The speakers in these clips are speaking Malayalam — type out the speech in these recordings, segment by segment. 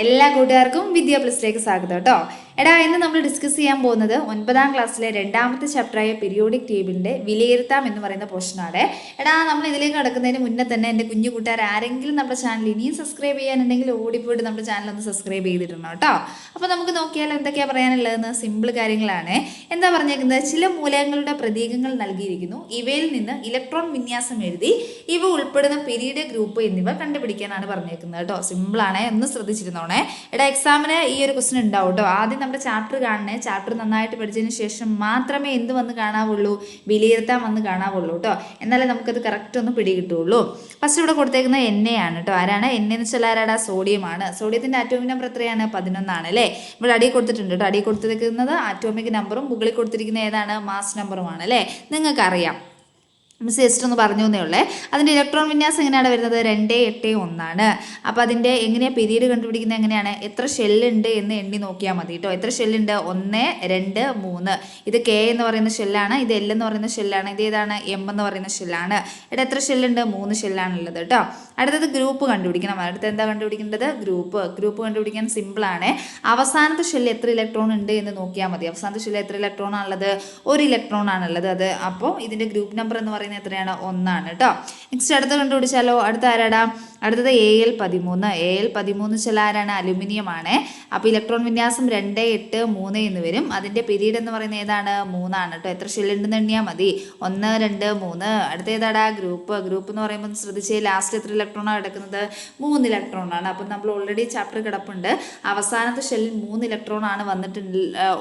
എല്ലാ കൂട്ടുകാർക്കും വിദ്യാ പ്ലസിലേക്ക് സ്വാഗതം കേട്ടോ. എടാ ഇന്ന് നമ്മൾ ഡിസ്കസ് ചെയ്യാൻ പോകുന്നത് ഒൻപതാം ക്ലാസ്സിലെ രണ്ടാമത്തെ ചാപ്റ്ററായ പീരിയോഡിക് ടേബിളിന്റെ വിലയിരുത്താം എന്ന് പറയുന്ന പോർഷനാണ് എടാ നമ്മൾ ഇതിലേക്ക് കടക്കുന്നതിന് മുന്നേ തന്നെ എന്റെ കുഞ്ഞു കൂട്ടുകാർ ആരെങ്കിലും നമ്മുടെ ചാനൽ ഇനിയും സബ്സ്ക്രൈബ് ചെയ്യാനുണ്ടെങ്കിൽ ഓടിപ്പോയിട്ട് നമ്മുടെ ചാനൽ ഒന്ന് സബ്സ്ക്രൈബ് ചെയ്തിട്ടുണ്ട് കേട്ടോ. അപ്പോൾ നമുക്ക് നോക്കിയാൽ എന്തൊക്കെയാണ് പറയാനുള്ളതെന്ന്? സിമ്പിൾ കാര്യങ്ങളാണ്. എന്താ പറഞ്ഞേക്കുന്നത്? ചില മൂലകങ്ങളുടെ പ്രതീകങ്ങൾ നൽകിയിരിക്കുന്നു. ഇവയിൽ നിന്ന് ഇലക്ട്രോൺ വിന്യാസം എഴുതി ഇവ ഉൾപ്പെടുന്ന പിരീഡ് ഗ്രൂപ്പ് എന്നിവ കണ്ടുപിടിക്കാനാണ് പറഞ്ഞേക്കുന്നത് കേട്ടോ. സിമ്പിളാണ് എന്ന് ശ്രദ്ധിച്ചിരുന്നോണേ. എടാ എക്സാമിന് ഈ ഒരു ക്വസ്റ്റൻ ഉണ്ടാവും കേട്ടോ. ആദ്യം നമ്മുടെ ചാപ്റ്റർ കാണണേ. ചാപ്റ്റർ നന്നായിട്ട് പഠിച്ചതിന് ശേഷം മാത്രമേ എന്ത് വന്ന് കാണാവുള്ളൂ? വിലയിരുത്താൻ വന്ന് കാണാവുള്ളൂ കേട്ടോ എന്നാലേ നമുക്കത് കറക്റ്റ് ഒന്ന് പിടികിട്ടുള്ളൂ. ഫസ്റ്റ് ഇവിടെ കൊടുത്തേക്കുന്നത് എണ്ണയാണ് കേട്ടോ ആരാണ്? എണ്ണ എന്ന് വെച്ചാൽ ആരാടാ? സോഡിയമാണ് സോഡിയത്തിന്റെ ആറ്റോമിക് നമ്പർ എത്രയാണ്? പതിനൊന്നാണ് അല്ലേ? ഇവിടെ അടി കൊടുത്തിട്ടുണ്ട് കേട്ടോ അടി കൊടുത്തിരിക്കുന്നത് ആറ്റോമിക് നമ്പറും മുകളിൽ കൊടുത്തിരിക്കുന്ന ഏതാണ്? മാസ് നമ്പറുമാണ് അല്ലേ? നിങ്ങൾക്കറിയാം. മിസ് ജസ്റ്റ് ഒന്ന് പറഞ്ഞു എന്നേ ഉള്ളേ. അതിന്റെ ഇലക്ട്രോൺ വിന്യാസം എങ്ങനെയാണ് വരുന്നത്? രണ്ട് എട്ട് ഒന്നാണ്. അപ്പോൾ അതിന്റെ എങ്ങനെയാണ് പീരീഡ് കണ്ടുപിടിക്കുന്നത്? എങ്ങനെയാണ്? എത്ര ഷെല്ലുണ്ട് എന്ന് എണ്ണി നോക്കിയാൽ മതി കേട്ടോ. എത്ര ഷെല്ലുണ്ട്? ഒന്ന് രണ്ട് മൂന്ന്. ഇത് കെ എന്ന് പറയുന്ന ഷെല്ലാണ്. ഇത് എൽ എന്ന് പറയുന്ന ഷെല്ലാണ്. ഇത് ഏതാണ്? എം എന്ന് പറയുന്ന ഷെല്ലാണ്. ഇവിടെ എത്ര ഷെല്ലുണ്ട്? മൂന്ന് ഷെല്ലാണ് ഉള്ളത് കേട്ടോ. അടുത്തത് ഗ്രൂപ്പ് കണ്ടുപിടിക്കണം. അടുത്ത് എന്താ കണ്ടുപിടിക്കേണ്ടത്? ഗ്രൂപ്പ്. ഗ്രൂപ്പ് കണ്ടുപിടിക്കാൻ സിമ്പിളാണ് അവസാനത്തെ ഷെല്ല് എത്ര ഇലക്ട്രോൺ ഉണ്ട് എന്ന് നോക്കിയാൽ മതി. അവസാനത്തെ ഷെല്ല് എത്ര ഇലക്ട്രോൺ ആണുള്ളത് ഒരു ഇലക്ട്രോൺ ആണുള്ളത് അത് അപ്പോൾ ഇതിന്റെ ഗ്രൂപ്പ് നമ്പർ എന്ന് പറയുന്നത് എത്രയാണ്? ഒന്നാണ് കേട്ടോ നെക്സ്റ്റ് അടുത്ത കണ്ടുപിടിച്ചാലോ? അടുത്ത ആരാടാ? അടുത്തത് എ എൽ പതിമൂന്ന്. എ എൽ പതിമൂന്ന് ചെലാരാണ് ആരാണ്? അലുമിനിയം ആണ് അപ്പോൾ ഇലക്ട്രോൺ വിന്യാസം രണ്ട് എട്ട് മൂന്ന് എന്ന് വരും. അതിന്റെ പിരീഡ് എന്ന് പറയുന്നത് ഏതാണ്? മൂന്നാണ് കേട്ടോ എത്ര ഷെല്ലുണ്ടെന്ന് എണ്ണിയാൽ മതി. ഒന്ന് രണ്ട് മൂന്ന്. അടുത്ത ഏതാടാ? ഗ്രൂപ്പ് ഗ്രൂപ്പ് എന്ന് പറയുമ്പോൾ ശ്രദ്ധിച്ച് ലാസ്റ്റ് എത്ര ഇലക്ട്രോണാണ് കിടക്കുന്നത്? മൂന്ന് ഇലക്ട്രോണാണ് അപ്പം നമ്മൾ ഓൾറെഡി ചാപ്റ്റർ കിടപ്പുണ്ട്. അവസാനത്തെ ഷെല്ലിൽ മൂന്ന് ഇലക്ട്രോണാണ് വന്നിട്ട്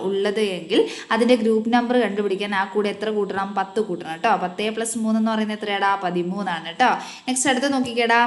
ഉള്ളത് എങ്കിൽ അതിന്റെ ഗ്രൂപ്പ് നമ്പർ കണ്ടുപിടിക്കാൻ ആ കൂടെ എത്ര കൂട്ടണം? പത്ത് കൂട്ടണം കേട്ടോ പത്തേ പ്ലസ് മൂന്ന് എന്ന് പറയുന്നത് എത്രയാടാ? പതിമൂന്നാണ് കേട്ടോ നെക്സ്റ്റ് അടുത്ത് നോക്കിക്കേടാ.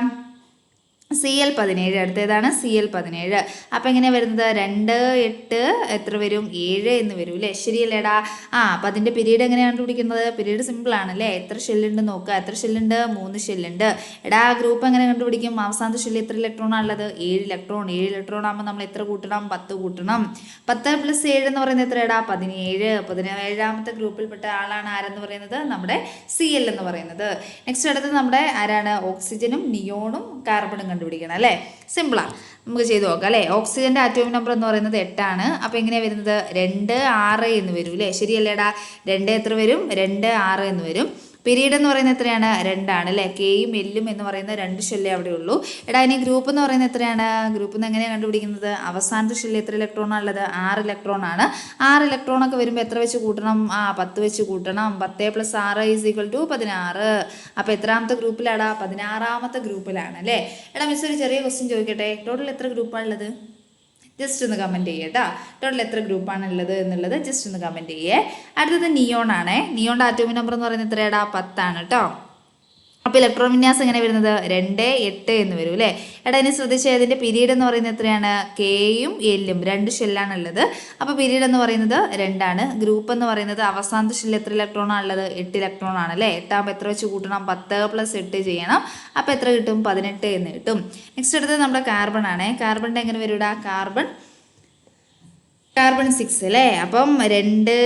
സി എൽ പതിനേഴ് അടുത്തേതാണ് സി എൽ പതിനേഴ്. അപ്പം എങ്ങനെ വരുന്നത്? രണ്ട് എട്ട് എത്ര വരും? ഏഴ് എന്ന് വരും അല്ലേ? ശരിയല്ലേടാ? ആ അപ്പം അതിന്റെ പിരീഡ് എങ്ങനെയാണ് കണ്ടുപിടിക്കുന്നത്? പിരീഡ് സിമ്പിൾ അല്ലേ? എത്ര ഷെല്ലുണ്ട് നോക്കുക. എത്ര ഷെല്ലുണ്ട് മൂന്ന് ഷെല്ലുണ്ട് എടാ ഗ്രൂപ്പ് എങ്ങനെ കണ്ടുപിടിക്കും? അവസാനത്തെ ഷെല്ല് എത്ര ഇലക്ട്രോൺ ഉള്ളത് ഏഴ് ഇലക്ട്രോൺ ഏഴ് ഇലക്ട്രോൺ ആകുമ്പോൾ നമ്മൾ എത്ര കൂട്ടണം? പത്ത് കൂട്ടണം. പത്ത് പ്ലസ് ഏഴ് എന്ന് പറയുന്നത് എത്രയാടാ? പതിനേഴ്. പതിനേഴാമത്തെ ഗ്രൂപ്പിൽപ്പെട്ട ആളാണ് ആരെന്ന് പറയുന്നത്? നമ്മുടെ സി എൽ എന്ന് പറയുന്നത്. നെക്സ്റ്റ് അടുത്ത് നമ്മുടെ ആരാണ്? ഓക്സിജനും നിയോണും കാർബണും കണ്ടുപിടിക്കണം അല്ലേ? സിമ്പിളാണ് നമുക്ക് ചെയ്തു നോക്കാം അല്ലേ? ഓക്സിജന്റെ ആറ്റോമിക് നമ്പർ എന്ന് പറയുന്നത് എട്ടാണ്. അപ്പോൾ എങ്ങനെയാണ് വരുന്നത്? രണ്ട് ആറ് എന്ന് വരും അല്ലേ? ശരിയല്ലേടാ? രണ്ട് എത്ര വരും? രണ്ട് ആറ് എന്ന് വരും. പീരീഡ് എന്ന് പറയുന്നത് എത്രയാണ്? രണ്ടാണ് അല്ലേ? കെയും എല്ലും എന്ന് പറയുന്ന രണ്ട് ഷെല്ലേ അവിടെ ഉള്ളൂ. എടാ ഇനി ഗ്രൂപ്പ് എന്ന് പറയുന്നത് എത്രയാണ്? ഗ്രൂപ്പ് എന്ന് എങ്ങനെയാണ് കണ്ടുപിടിക്കുന്നത്? അവസാനത്തെ ഷെല്ല് എത്ര ഇലക്ട്രോൺ ഉള്ളത്? ആറ് ഇലക്ട്രോൺ ആണ്. ആറ് ഇലക്ട്രോൺ ഒക്കെ വരുമ്പോൾ എത്ര വെച്ച് കൂട്ടണം? ആ പത്ത് വെച്ച് കൂട്ടണം. പത്ത് പ്ലസ് ആറ് ഈസ് ഈക്വൽ ടു പതിനാറ്. അപ്പോൾ എത്രാമത്തെ ഗ്രൂപ്പിലാടാ? പതിനാറാമത്തെ ഗ്രൂപ്പിലാണ് അല്ലേ? എടാ മിസ് ഒരു ചെറിയ ക്വസ്റ്റ്യൻ ചോദിക്കട്ടെ. ടോട്ടൽ എത്ര ഗ്രൂപ്പാണ് ഉള്ളത് ജസ്റ്റ് ഒന്ന് കമന്റ് ചെയ്യുക കേട്ടോ ടോട്ടൽ എത്ര ഗ്രൂപ്പാണ് ഉള്ളത് എന്നുള്ളത് ജസ്റ്റ് ഒന്ന് കമന്റ് ചെയ്യേ. അടുത്തത് നിയോൺ ആണേ. നിയോണിന്റെ ആറ്റോമിക് നമ്പർ എന്ന് പറയുന്നത് എത്രയാടാ? പത്താണ് കേട്ടോ അപ്പോൾ ഇലക്ട്രോൺ വിന്യാസം എങ്ങനെ വരുന്നത്? രണ്ട് എട്ട് എന്ന് വരും അല്ലേ? എടാ ഇനി ശ്രദ്ധിച്ച ഇതിന്റെ പിരീഡ് എന്ന് പറയുന്നത് എത്രയാണ്? കെയും എല്ലും രണ്ട് ഷെല്ലാണ് ഉള്ളത്. അപ്പോൾ പിരീഡ് എന്ന് പറയുന്നത് രണ്ടാണ്. ഗ്രൂപ്പ് എന്ന് പറയുന്നത് അവസാനത്തെ ഷെല്ലിൽ എത്ര ഇലക്ട്രോൺ ആണുള്ളത് എട്ട് ഇലക്ട്രോൺ ആണ് അല്ലേ? എട്ടാകുമ്പോൾ എത്ര വെച്ച് കൂട്ടണം? പത്ത് പ്ലസ് എട്ട് ചെയ്യണം. അപ്പോൾ എത്ര കിട്ടും? പതിനെട്ട് എന്ന് കിട്ടും. നെക്സ്റ്റ് അടുത്തത് നമ്മുടെ കാർബൺ ആണ്. കാർബണിന്റെ എങ്ങനെ വരൂടാ? കാർബൺ കാർബൺ സിക്സ് അല്ലേ? അപ്പം രണ്ട്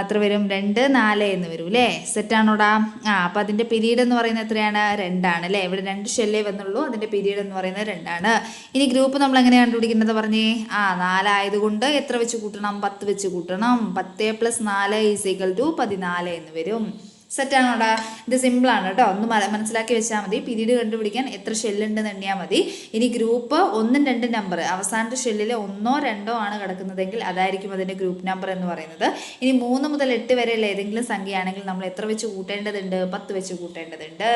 എത്ര വരും? രണ്ട് നാല് എന്ന് വരും അല്ലേ? സെറ്റാണോടാ ആ അപ്പം അതിന്റെ പിരീഡ് എന്ന് പറയുന്നത് എത്രയാണ്? രണ്ടാണ് അല്ലേ? ഇവിടെ രണ്ട് ഷെല്ലേ വന്നുള്ളൂ. അതിന്റെ പിരീഡ് എന്ന് പറയുന്നത് രണ്ടാണ്. ഇനി ഗ്രൂപ്പ് നമ്മൾ എങ്ങനെ കണ്ടുപിടിക്കുന്നത് പറഞ്ഞേ? ആ നാലായതുകൊണ്ട് എത്ര വെച്ച് കൂട്ടണം? പത്ത് വെച്ച് കൂട്ടണം. പത്ത് പ്ലസ് നാല് ഈസ് ഈക്വൽ ടു പതിനാല് എന്ന് വരും. സെറ്റാണോടാ ഇത് സിമ്പിളാണ് കേട്ടോ. ഒന്ന് മനസ്സിലാക്കി വെച്ചാൽ മതി. പിരീഡ് കണ്ടുപിടിക്കാൻ എത്ര ഷെല്ലുണ്ടെന്ന് എണ്ണിയാൽ മതി. ഇനി ഗ്രൂപ്പ് ഒന്നും രണ്ടും നമ്പർ അവസാനത്തെ ഷെല്ലിൽ ഒന്നോ രണ്ടോ ആണ് കിടക്കുന്നതെങ്കിൽ അതായിരിക്കും അതിന്റെ ഗ്രൂപ്പ് നമ്പർ എന്ന് പറയുന്നത്. ഇനി മൂന്ന് മുതൽ എട്ട് വരെയുള്ള ഏതെങ്കിലും സംഖ്യയാണെങ്കിൽ നമ്മൾ എത്ര വെച്ച് കൂട്ടേണ്ടതുണ്ട്? പത്ത് വെച്ച് കൂട്ടേണ്ടതുണ്ട്.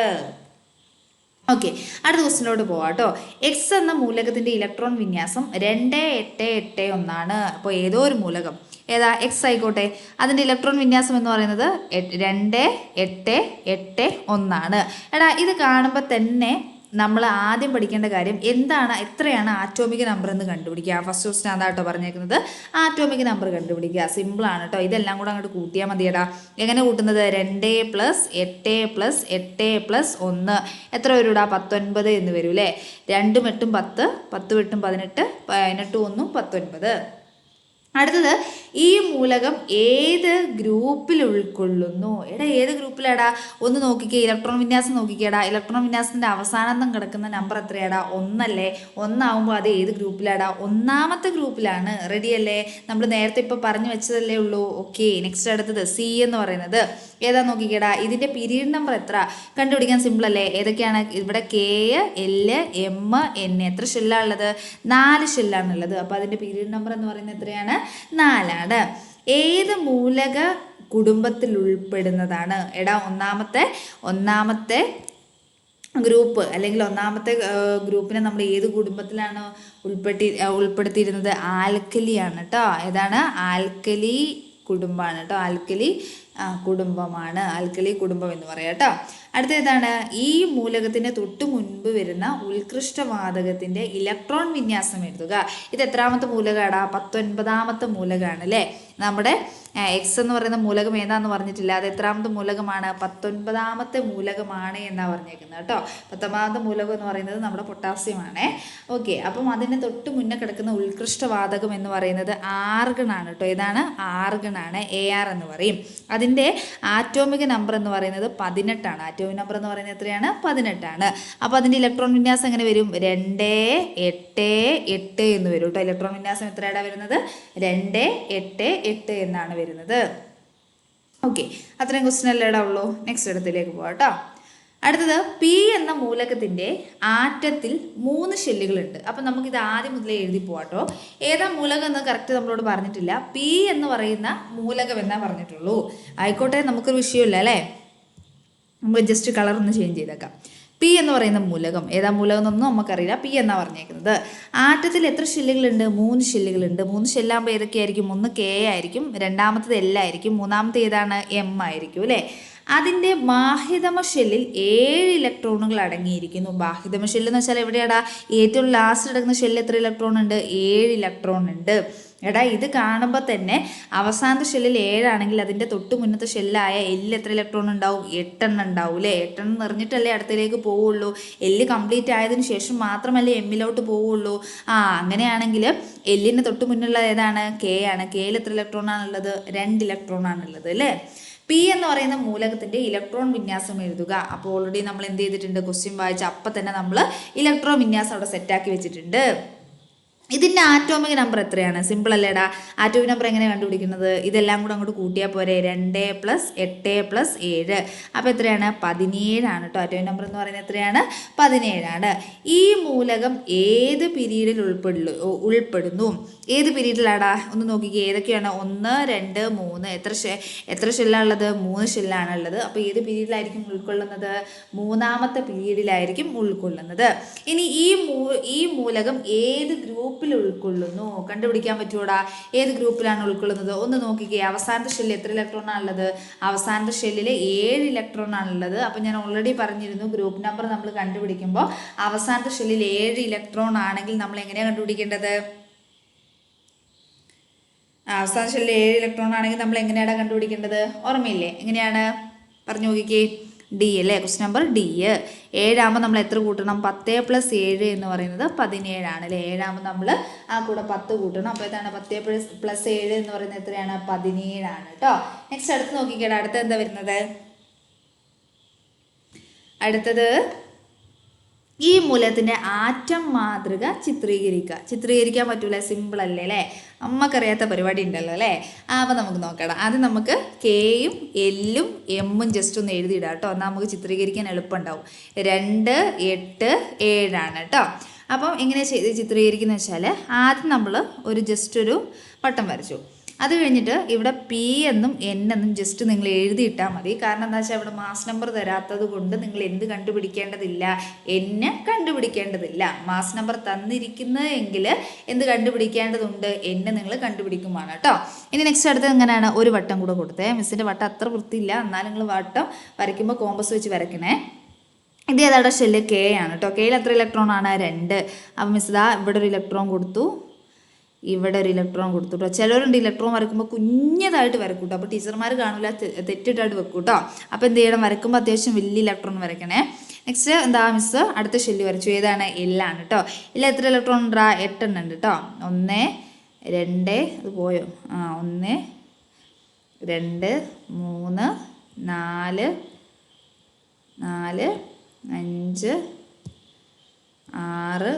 ഓക്കെ അടുത്ത ക്വസ്റ്റിനോട് പോവാം കേട്ടോ. എക്സ് എന്ന മൂലകത്തിന്റെ ഇലക്ട്രോൺ വിന്യാസം രണ്ട് എട്ട് എട്ട് ഒന്നാണ്. അപ്പോൾ ഏതോ ഒരു മൂലകം. ഏതാ? എക്സ് ആയിക്കോട്ടെ. അതിന്റെ ഇലക്ട്രോൺ വിന്യാസം എന്ന് പറയുന്നത് രണ്ട് എട്ട് എട്ട് ഒന്നാണ്. എടാ ഇത് കാണുമ്പോൾ തന്നെ നമ്മൾ ആദ്യം പഠിക്കേണ്ട കാര്യം എന്താണ്? എത്രയാണ് ആറ്റോമിക് നമ്പർ എന്ന് കണ്ടുപിടിക്കുക. ഫസ്റ്റ് ക്വസ്റ്റൻ കേട്ടോ പറഞ്ഞേക്കുന്നത്. ആറ്റോമിക് നമ്പർ കണ്ടുപിടിക്കുക. സിമ്പിളാണ് കേട്ടോ ഇതെല്ലാം കൂടെ അങ്ങോട്ട് കൂട്ടിയാൽ മതിയടാ. എങ്ങനെ കൂട്ടുന്നത്? രണ്ട് പ്ലസ് എട്ട് പ്ലസ് എട്ട് പ്ലസ് ഒന്ന്. എത്ര വരൂടാ? പത്തൊൻപത് എന്ന് വരും അല്ലേ രണ്ടും എട്ടും പത്ത് പത്തും എട്ടും പതിനെട്ട് പതിനെട്ടും ഒന്നും പത്തൊൻപത്. അടുത്തത് ഈ മൂലകം ഏത് ഗ്രൂപ്പിൽ ഉൾക്കൊള്ളുന്നു? എടാ ഏത് ഗ്രൂപ്പിലാടാ? ഒന്ന് നോക്കിക്കേ ഇലക്ട്രോൺ വിന്യാസം നോക്കിക്കേടാ. ഇലക്ട്രോൺ വിന്യാസത്തിന്റെ അവസാനം കിടക്കുന്ന നമ്പർ എത്രയാടാ? ഒന്നല്ലേ? ഒന്നാവുമ്പോൾ അത് ഏത് ഗ്രൂപ്പിലാടാ? ഒന്നാമത്തെ ഗ്രൂപ്പിലാണ്. റെഡിയല്ലേ നമ്മൾ നേരത്തെ ഇപ്പോൾ പറഞ്ഞു വെച്ചതല്ലേ ഉള്ളൂ. ഓക്കെ നെക്സ്റ്റ് അടുത്തത് സി എന്ന് പറയുന്നത്. ഏതാ നോക്കിക്കേടാ? ഇതിന്റെ പിരീഡ് നമ്പർ എത്ര? കണ്ടുപിടിക്കാൻ സിമ്പിൾ അല്ലേ? ഏതൊക്കെയാണ്? ഇവിടെ കെ എൽ എം എൻ എത്ര ഷെല്ലാണ് ഉള്ളത് നാല് ഷെല്ലാണ് ഉള്ളത് അപ്പോൾ അതിന്റെ പിരീഡ് നമ്പർ എന്ന് പറയുന്നത് എത്രയാണ്? നാലാണ്. ഏത് മൂലക കുടുംബത്തിൽ ഉൾപ്പെടുന്നതാണ്? എടാ ഒന്നാമത്തെ ഒന്നാമത്തെ ഗ്രൂപ്പ് അല്ലെങ്കിൽ ഒന്നാമത്തെ ഗ്രൂപ്പിനെ നമ്മൾ ഏത് കുടുംബത്തിലാണ് ഉൾപ്പെട്ടി ഉൾപ്പെടുത്തിയിരുന്നത്? ആൽക്കലിയാണ് കേട്ടോ ഏതാണ്? ആൽക്കലി കുടുംബമാണ് കേട്ടോ ആൽക്കലി കുടുംബമാണ് ആൽക്കലി കുടുംബം എന്ന് പറയാം കേട്ടോ അടുത്ത ഏതാണ് ഈ മൂലകത്തിന് തൊട്ട് മുൻപ് വരുന്ന ഉത്കൃഷ്ട വാതകത്തിന്റെ ഇലക്ട്രോൺ വിന്യാസം എഴുതുക. ഇത് എത്രാമത്തെ മൂലകമാടാ? പത്തൊൻപതാമത്തെ മൂലകാണ് അല്ലേ? നമ്മുടെ എക്സ് എന്ന് പറയുന്ന മൂലകം ഏതാന്ന് പറഞ്ഞിട്ടില്ല. അത് എത്രാമത്തെ മൂലകമാണ്? പത്തൊൻപതാമത്തെ മൂലകമാണ് എന്നാ പറഞ്ഞേക്കുന്നത് കേട്ടോ. പത്തൊമ്പതാമത്തെ മൂലകം എന്ന് പറയുന്നത് നമ്മുടെ പൊട്ടാസ്യമാണ്. ഓക്കെ അപ്പം അതിന് തൊട്ട് മുന്നേ കിടക്കുന്ന ഉത്കൃഷ്ടവാതകം എന്ന് പറയുന്നത് ആർഗണാണ് കേട്ടോ. ഏതാണ്? ആർഗണാണ് എ ആർ എന്ന് പറയും. അതിന്റെ ആറ്റോമിക നമ്പർ എന്ന് പറയുന്നത് പതിനെട്ടാണ്. ആറ്റോമിക് നമ്പർ എന്ന് പറയുന്നത് എത്രയാണ്? പതിനെട്ടാണ്. അപ്പോൾ അതിന്റെ ഇലക്ട്രോൺ വിന്യാസം എങ്ങനെ വരും? രണ്ട് എട്ട് എട്ട് എന്ന് വരും കേട്ടോ ഇലക്ട്രോൺ വിന്യാസം എത്രയാണ് വരുന്നത്? രണ്ട് എട്ട് എട്ട് എന്നാണ് വരുന്നത്. ഓക്കെ അത്രയും ക്വസ്റ്റ്യൻ അല്ലേടാ ഉള്ളൂ. നെക്സ്റ്റ് ഇടത്തിലേക്ക് പോകാം കേട്ടോ അടുത്തത് പി എന്ന മൂലകത്തിന്റെ ആറ്റത്തിൽ മൂന്ന് ഷെല്ലുകളുണ്ട്. അപ്പം നമുക്കിത് ആദ്യം മുതലേ എഴുതി പോകാട്ടോ ഏതാ മൂലകം എന്ന് കറക്റ്റ് നമ്മളോട് പറഞ്ഞിട്ടില്ല. പി എന്ന് പറയുന്ന മൂലകം എന്നാ പറഞ്ഞിട്ടുള്ളൂ. ആയിക്കോട്ടെ നമുക്കൊരു വിഷയമില്ല അല്ലേ? നമുക്ക് ജസ്റ്റ് കളർ ഒന്ന് ചേഞ്ച് ചെയ്തേക്കാം. പി എന്ന് പറയുന്ന മൂലകം ഏതാ മൂലകം എന്നൊന്നും നമുക്കറിയില്ല. പി എന്നാ പറഞ്ഞേക്കുന്നത്. ആറ്റത്തിൽ എത്ര ഷെല്ലുകളുണ്ട്? മൂന്ന് ഷെല്ലുകളുണ്ട്. മൂന്ന് ഷെല്ലാകുമ്പോൾ ഏതൊക്കെയായിരിക്കും? ഒന്ന് കെ ആയിരിക്കും. രണ്ടാമത്തത് എൽ ആയിരിക്കും. മൂന്നാമത്തെ ഏതാണ്? എം ആയിരിക്കും അല്ലേ? അതിന്റെ ബാഹ്യതമ ഷെല്ലിൽ ഏഴ് ഇലക്ട്രോണുകൾ അടങ്ങിയിരിക്കുന്നു. ബാഹ്യതമ ഷെല്ല് എന്ന് വെച്ചാൽ എവിടെയാടാ? ഏറ്റവും ലാസ്റ്റ് കിടക്കുന്ന ഷെല്ലിൽ എത്ര ഇലക്ട്രോൺ ഉണ്ട് ഏഴ് ഇലക്ട്രോൺ ഉണ്ട് എടാ ഇത് കാണുമ്പോൾ തന്നെ അവസാനത്തെ ഷെല്ലിൽ ഏഴാണെങ്കിൽ അതിന്റെ തൊട്ട് മുന്നത്തെ ഷെല്ലായ എല്ലിൽ എത്ര ഇലക്ട്രോൺ ഉണ്ടാവും? എട്ടെണ്ണം ഉണ്ടാവും അല്ലേ? എട്ടെണ്ണം നിറഞ്ഞിട്ടല്ലേ അടുത്തിലേക്ക് പോവുള്ളൂ. എല്ല് കംപ്ലീറ്റ് ആയതിനു ശേഷം മാത്രമല്ലേ എമ്മിലോട്ട് പോവുള്ളൂ. ആ അങ്ങനെയാണെങ്കിൽ എല്ലിന് തൊട്ട് മുന്നുള്ള ഏതാണ്? കെ ആണ്. കെയിൽ എത്ര ഇലക്ട്രോൺ ആണുള്ളത്? രണ്ട് ഇലക്ട്രോൺ ആണുള്ളത് അല്ലേ? പി എന്ന് പറയുന്ന മൂലകത്തിന്റെ ഇലക്ട്രോൺ വിന്യാസം എഴുതുക. അപ്പോൾ ഓൾറെഡി നമ്മൾ എന്ത് ചെയ്തിട്ടുണ്ട്? ക്വസ്റ്റ്യൻ വായിച്ച അപ്പം തന്നെ നമ്മൾ ഇലക്ട്രോൺ വിന്യാസം അവിടെ സെറ്റാക്കി വെച്ചിട്ടുണ്ട്. ഇതിന്റെ ആറ്റോമിക് നമ്പർ എത്രയാണ്? സിമ്പിൾ അല്ലേടാ. ആറ്റോമിക് നമ്പർ എങ്ങനെ കണ്ടുപിടിക്കുന്നത്? ഇതെല്ലാം കൂടെ അങ്ങോട്ട് കൂട്ടിയാൽ പോരെ. രണ്ട് പ്ലസ് എട്ട് പ്ലസ് ഏഴ്. അപ്പോൾ എത്രയാണ്? പതിനേഴാണ് കേട്ടോ ആറ്റോമിക് നമ്പർ എന്ന് പറയുന്നത് എത്രയാണ്? പതിനേഴാണ്. ഈ മൂലകം ഏത് പിരീഡിൽ ഉൾപ്പെടു ഉൾപ്പെടുന്നു? ഏത് പിരീഡിലാടാ? ഒന്ന് നോക്കിക്കുക ഏതൊക്കെയാണ്? ഒന്ന് രണ്ട് മൂന്ന്. എത്ര എത്ര ഷെല്ലാണുള്ളത് മൂന്ന് ഷെല്ലാണ് ഉള്ളത്. അപ്പോൾ ഏത് പീരീഡിലായിരിക്കും ഉൾക്കൊള്ളുന്നത്? മൂന്നാമത്തെ പീരീഡിലായിരിക്കും ഉൾക്കൊള്ളുന്നത്. ഇനി ഈ മൂ ഈ മൂലകം ഏത് ഗ്രൂപ്പിൽ ഉൾക്കൊള്ളുന്നു. കണ്ടുപിടിക്കാൻ പറ്റൂടാ ഏത് ഗ്രൂപ്പിലാണ് ഉൾക്കൊള്ളുന്നത്? ഒന്ന് നോക്കിക്കേ. അവസാനത്തെ ഷെല്ലിൽ എത്ര ഇലക്ട്രോൺ ആണുള്ളത് അവസാനത്തെ ഷെല്ലിൽ ഏഴ് ഇലക്ട്രോൺ ആണുള്ളത് അപ്പോൾ ഞാൻ ഓൾറെഡി പറഞ്ഞിരുന്നു ഗ്രൂപ്പ് നമ്പർ നമ്മൾ കണ്ടുപിടിക്കുമ്പോൾ അവസാനത്തെ ഷെല്ലിൽ ഏഴ് ഇലക്ട്രോൺ ആണെങ്കിൽ നമ്മൾ എങ്ങനെയാണ് കണ്ടുപിടിക്കേണ്ടത്? അവസാന ഷെല്ലിൽ ഏഴ് ഇലക്ട്രോൺ ആണെങ്കിൽ നമ്മൾ എങ്ങനെയാണ് കണ്ടുപിടിക്കേണ്ടത്? ഓർമ്മയില്ലേ? എങ്ങനെയാണ്? പറഞ്ഞു നോക്കിക്കേ. ഡി അല്ലേ? ക്വസ്റ്റ് നമ്പർ ഡി ഏഴാകുമ്പോൾ നമ്മൾ എത്ര കൂട്ടണം? പത്ത് പ്ലസ് ഏഴ് എന്ന് പറയുന്നത് പതിനേഴാണ് അല്ലേ? ഏഴാകുമ്പോൾ നമ്മൾ ആ കൂടെ പത്ത് കൂട്ടണം. അപ്പോൾ ഇതാണ് പത്ത് പ്ലസ് പ്ലസ് ഏഴ് എന്ന് പറയുന്നത് എത്രയാണ്? പതിനേഴാണ് കേട്ടോ നെക്സ്റ്റ് അടുത്ത് നോക്കിക്കേടാ അടുത്ത് എന്താ വരുന്നത്? അടുത്തത് ഈ മൂലത്തിന്റെ ആറ്റം മാതൃക ചിത്രീകരിക്കുക ചിത്രീകരിക്കാൻ പറ്റൂല സിമ്പിൾ അല്ലേ അല്ലേ? അമ്മക്കറിയാത്ത പരിപാടി ഉണ്ടല്ലോ അല്ലേ? അപ്പം അപ്പോൾ നമുക്ക് നോക്കണം ആദ്യം നമുക്ക് കെയും എല്ലും എമ്മും ജസ്റ്റ് ഒന്ന് എഴുതിയിടാം കേട്ടോ. എന്നാൽ നമുക്ക് ചിത്രീകരിക്കാൻ എളുപ്പമുണ്ടാവും. രണ്ട് എട്ട് ഏഴാണ് കേട്ടോ. അപ്പം എങ്ങനെ ചെയ്ത് ചിത്രീകരിക്കുന്നത് വെച്ചാൽ ആദ്യം നമ്മൾ ഒരു ജസ്റ്റ് ഒരു പട്ടം വരച്ചു. അത് കഴിഞ്ഞിട്ട് ഇവിടെ പി എന്നും എൻ എന്നും ജസ്റ്റ് നിങ്ങൾ എഴുതിയിട്ടാൽ മതി. കാരണം എന്താ വെച്ചാൽ ഇവിടെ മാസ് നമ്പർ തരാത്തത് കൊണ്ട് നിങ്ങൾ എന്ത് കണ്ടുപിടിക്കേണ്ടതില്ല? എന്നെ കണ്ടുപിടിക്കേണ്ടതില്ല. മാസ് നമ്പർ തന്നിരിക്കുന്നത് എങ്കിൽ എന്ത് കണ്ടുപിടിക്കേണ്ടതുണ്ട്? എന്നെ നിങ്ങൾ കണ്ടുപിടിക്കുമാണ് കേട്ടോ. ഇനി നെക്സ്റ്റ് അടുത്ത് എങ്ങനെയാണ്? ഒരു വട്ടം കൂടെ കൊടുത്തേ. മിസ്സിന്റെ വട്ടം അത്ര വൃത്തിയില്ല. എന്നാലും നിങ്ങൾ വട്ടം വരയ്ക്കുമ്പോൾ കോമ്പസ് വെച്ച് വരയ്ക്കണേ. ഇത് ഏതാടെ ഷെല്ല് കെ ആണ് കേട്ടോ. കെയിൽ എത്ര ഇലക്ട്രോൺ ആണ്? രണ്ട്. അപ്പം മിസ് ഇതാ ഇവിടെ ഒരു ഇലക്ട്രോൺ കൊടുത്തു. ഇവിടെ ഒരു ഇലക്ട്രോൺ കൊടുത്തു കേട്ടോ ചിലരുണ്ട് ഇലക്ട്രോൺ വരക്കുമ്പോൾ കുഞ്ഞതായിട്ട് വരക്കും കേട്ടോ അപ്പോൾ ടീച്ചർമാർ കാണില്ല തെറ്റിട്ടായിട്ട് വെക്കും കേട്ടോ അപ്പോൾ എന്ത് ചെയ്യണം? വരക്കുമ്പോൾ അത്യാവശ്യം വലിയ ഇലക്ട്രോൺ വരക്കണേ നെക്സ്റ്റ് എന്താ മിസ് അടുത്ത ഷെല്ല് വരച്ചു. ഏതാണ്? എല്ലാണ് കേട്ടോ ഇല്ല എത്ര ഇലക്ട്രോൺ ഉണ്ടാ എട്ടെണ്ണം ഉണ്ട് കേട്ടോ ഒന്ന് രണ്ട് അത് പോയോ? ആ ഒന്ന് രണ്ട് മൂന്ന് നാല് നാല് അഞ്ച് ആറ്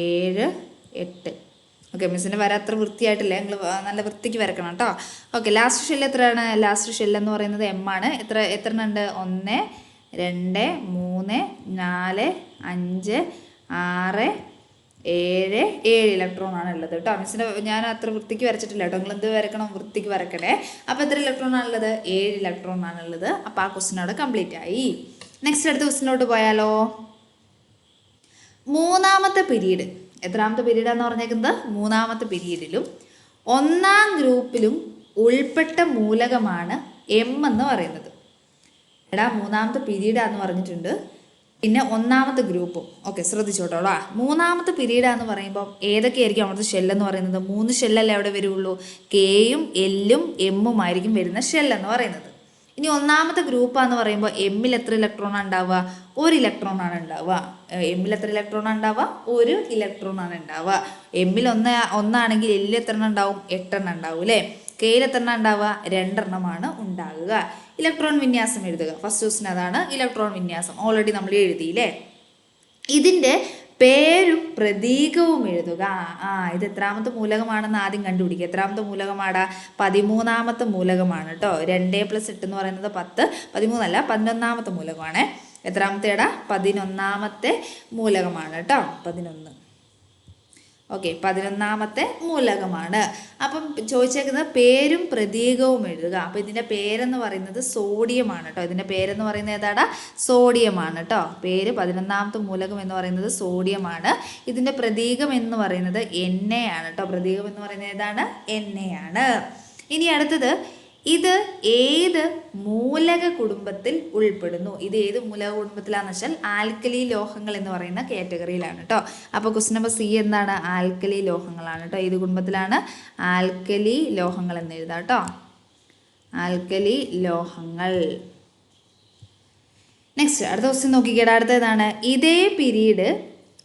ഏഴ് എട്ട്. ഓക്കെ മിസ്സിന് വര. അത്ര വൃത്തിയായിട്ടില്ല? നിങ്ങൾ നല്ല വൃത്തിക്ക് വരക്കണം കേട്ടോ ഓക്കെ ലാസ്റ്റ് ഷെല്ല് എത്രയാണ്? ലാസ്റ്റ് ഷെല്ല് എന്ന് പറയുന്നത് എം ആണ്. എത്ര എത്ര ഉണ്ട് ഒന്ന് രണ്ട് മൂന്ന് നാല് അഞ്ച് ആറ് ഏഴ് ഏഴ് ഇലക്ട്രോൺ ആണ് ഉള്ളത് കേട്ടോ മിസ്സിന്റെ ഞാൻ അത്ര വൃത്തിക്ക് വരച്ചിട്ടില്ല കേട്ടോ നിങ്ങൾ എന്ത് വരക്കണം? വൃത്തിക്ക് വരക്കണേ. അപ്പോൾ എത്ര ഇലക്ട്രോൺ ആണുള്ളത് ഏഴ് ഇലക്ട്രോൺ ആണുള്ളത് അപ്പോൾ ആ ക്വസ്റ്റ്യൻ അവിടെ കംപ്ലീറ്റ് ആയി. നെക്സ്റ്റ് അടുത്ത ക്വസ്റ്റിനോട്ട് പോയാലോ? മൂന്നാമത്തെ പീരീഡ് എത്രാമത്തെ പീരീഡാന്ന് പറഞ്ഞേക്കുന്നത്? മൂന്നാമത്തെ പീരീഡിലും ഒന്നാം ഗ്രൂപ്പിലും ഉൾപ്പെട്ട മൂലകമാണ് എം എന്ന് പറയുന്നത്. എടാ മൂന്നാമത്തെ പീരീഡാന്ന് പറഞ്ഞിട്ടുണ്ട്. പിന്നെ ഒന്നാമത്തെ ഗ്രൂപ്പും. ഓക്കെ ശ്രദ്ധിച്ചോട്ടോളാ മൂന്നാമത്തെ പീരീഡാന്ന് പറയുമ്പോൾ ഏതൊക്കെയായിരിക്കും അവിടുത്തെ ഷെല്ലെന്ന് പറയുന്നത്? മൂന്ന് ഷെല്ലല്ലേ അവിടെ വരുള്ളൂ? കെയും എല്ലും എമ്മും ആയിരിക്കും വരുന്ന ഷെല്ലെന്ന് പറയുന്നത്. ഇനി ഒന്നാമത്തെ ഗ്രൂപ്പാന്ന് പറയുമ്പോൾ എമ്മിൽ എത്ര ഇലക്ട്രോണാണ് ഉണ്ടാവുക? ഒരു ഇലക്ട്രോൺ ആണ് ഉണ്ടാവുക. എമ്മിൽ എത്ര ഇലക്ട്രോണാണ് ഉണ്ടാവുക? ഒരു ഇലക്ട്രോൺ ആണ് ഉണ്ടാവുക. എമ്മിൽ ഒന്ന് ഒന്നാണെങ്കിൽ എല്ലിൽ എത്ര എണ്ണം ഉണ്ടാവും? എട്ടെണ്ണം ഉണ്ടാവും അല്ലേ കെയിൽ എത്ര എണ്ണം ഉണ്ടാവുക? രണ്ടെണ്ണമാണ് ഉണ്ടാകുക ഇലക്ട്രോൺ വിന്യാസം എഴുതുക. ഫസ്റ്റ് ക്വസ്റ്റിൻ അതാണ് ഇലക്ട്രോൺ വിന്യാസം. ഓൾറെഡി നമ്മൾ എഴുതിയില്ലേ? ഇതിന്റെ പേരും പ്രതീകവും എഴുതുക. ആ ഇത് എത്രാമത്തെ മൂലകമാണെന്ന് ആദ്യം കണ്ടുപിടിക്കുക എത്രാമത്തെ മൂലകമാടാ? പതിമൂന്നാമത്തെ മൂലകമാണ് കേട്ടോ രണ്ടേ പ്ലസ് എട്ട് എന്ന് പറയുന്നത് പത്ത്. പതിമൂന്നല്ല പതിനൊന്നാമത്തെ മൂലകമാണ്. എത്രാമത്തേടാ? പതിനൊന്നാമത്തെ മൂലകമാണ് കേട്ടോ പതിനൊന്ന്. ഓക്കെ പതിനൊന്നാമത്തെ മൂലകമാണ്. അപ്പം ചോദിച്ചേക്കുന്നത് പേരും പ്രതീകവും എഴുതുക. അപ്പം ഇതിന്റെ പേരെന്ന് പറയുന്നത് സോഡിയമാണ് കേട്ടോ ഇതിന്റെ പേരെന്ന് പറയുന്നത് ഏതാടാ? സോഡിയമാണ് കേട്ടോ പേര് പതിനൊന്നാമത്തെ മൂലകം എന്ന് പറയുന്നത് സോഡിയമാണ്. ഇതിന്റെ പ്രതീകം എന്ന് പറയുന്നത് എണ്ണയാണ് കേട്ടോ പ്രതീകം എന്ന് പറയുന്നത് ഏതാണ്? എണ്ണയാണ് ഇനി അടുത്തത് ഇത് ഏത് മൂലക കുടുംബത്തിൽ ഉൾപ്പെടുന്നു? ഇത് ഏത് മൂലക കുടുംബത്തിലാണെന്ന് വെച്ചാൽ ആൽക്കലി ലോഹങ്ങൾ എന്ന് പറയുന്ന കാറ്റഗറിയിലാണ് കേട്ടോ അപ്പോൾ ക്വസ്റ്റ്യൻ നമ്പർ സി എന്താണ്? ആൽക്കലി ലോഹങ്ങളാണ് കേട്ടോ ഏത് കുടുംബത്തിലാണ്? ആൽക്കലി ലോഹങ്ങൾ എന്ന് എഴുതാം കേട്ടോ ആൽക്കലി ലോഹങ്ങൾ. നെക്സ്റ്റ് അടുത്ത ക്വസ്റ്റ്യൻ നോക്കിക്കേടാ അടുത്തതാണ് ഇതേ പീരീഡ്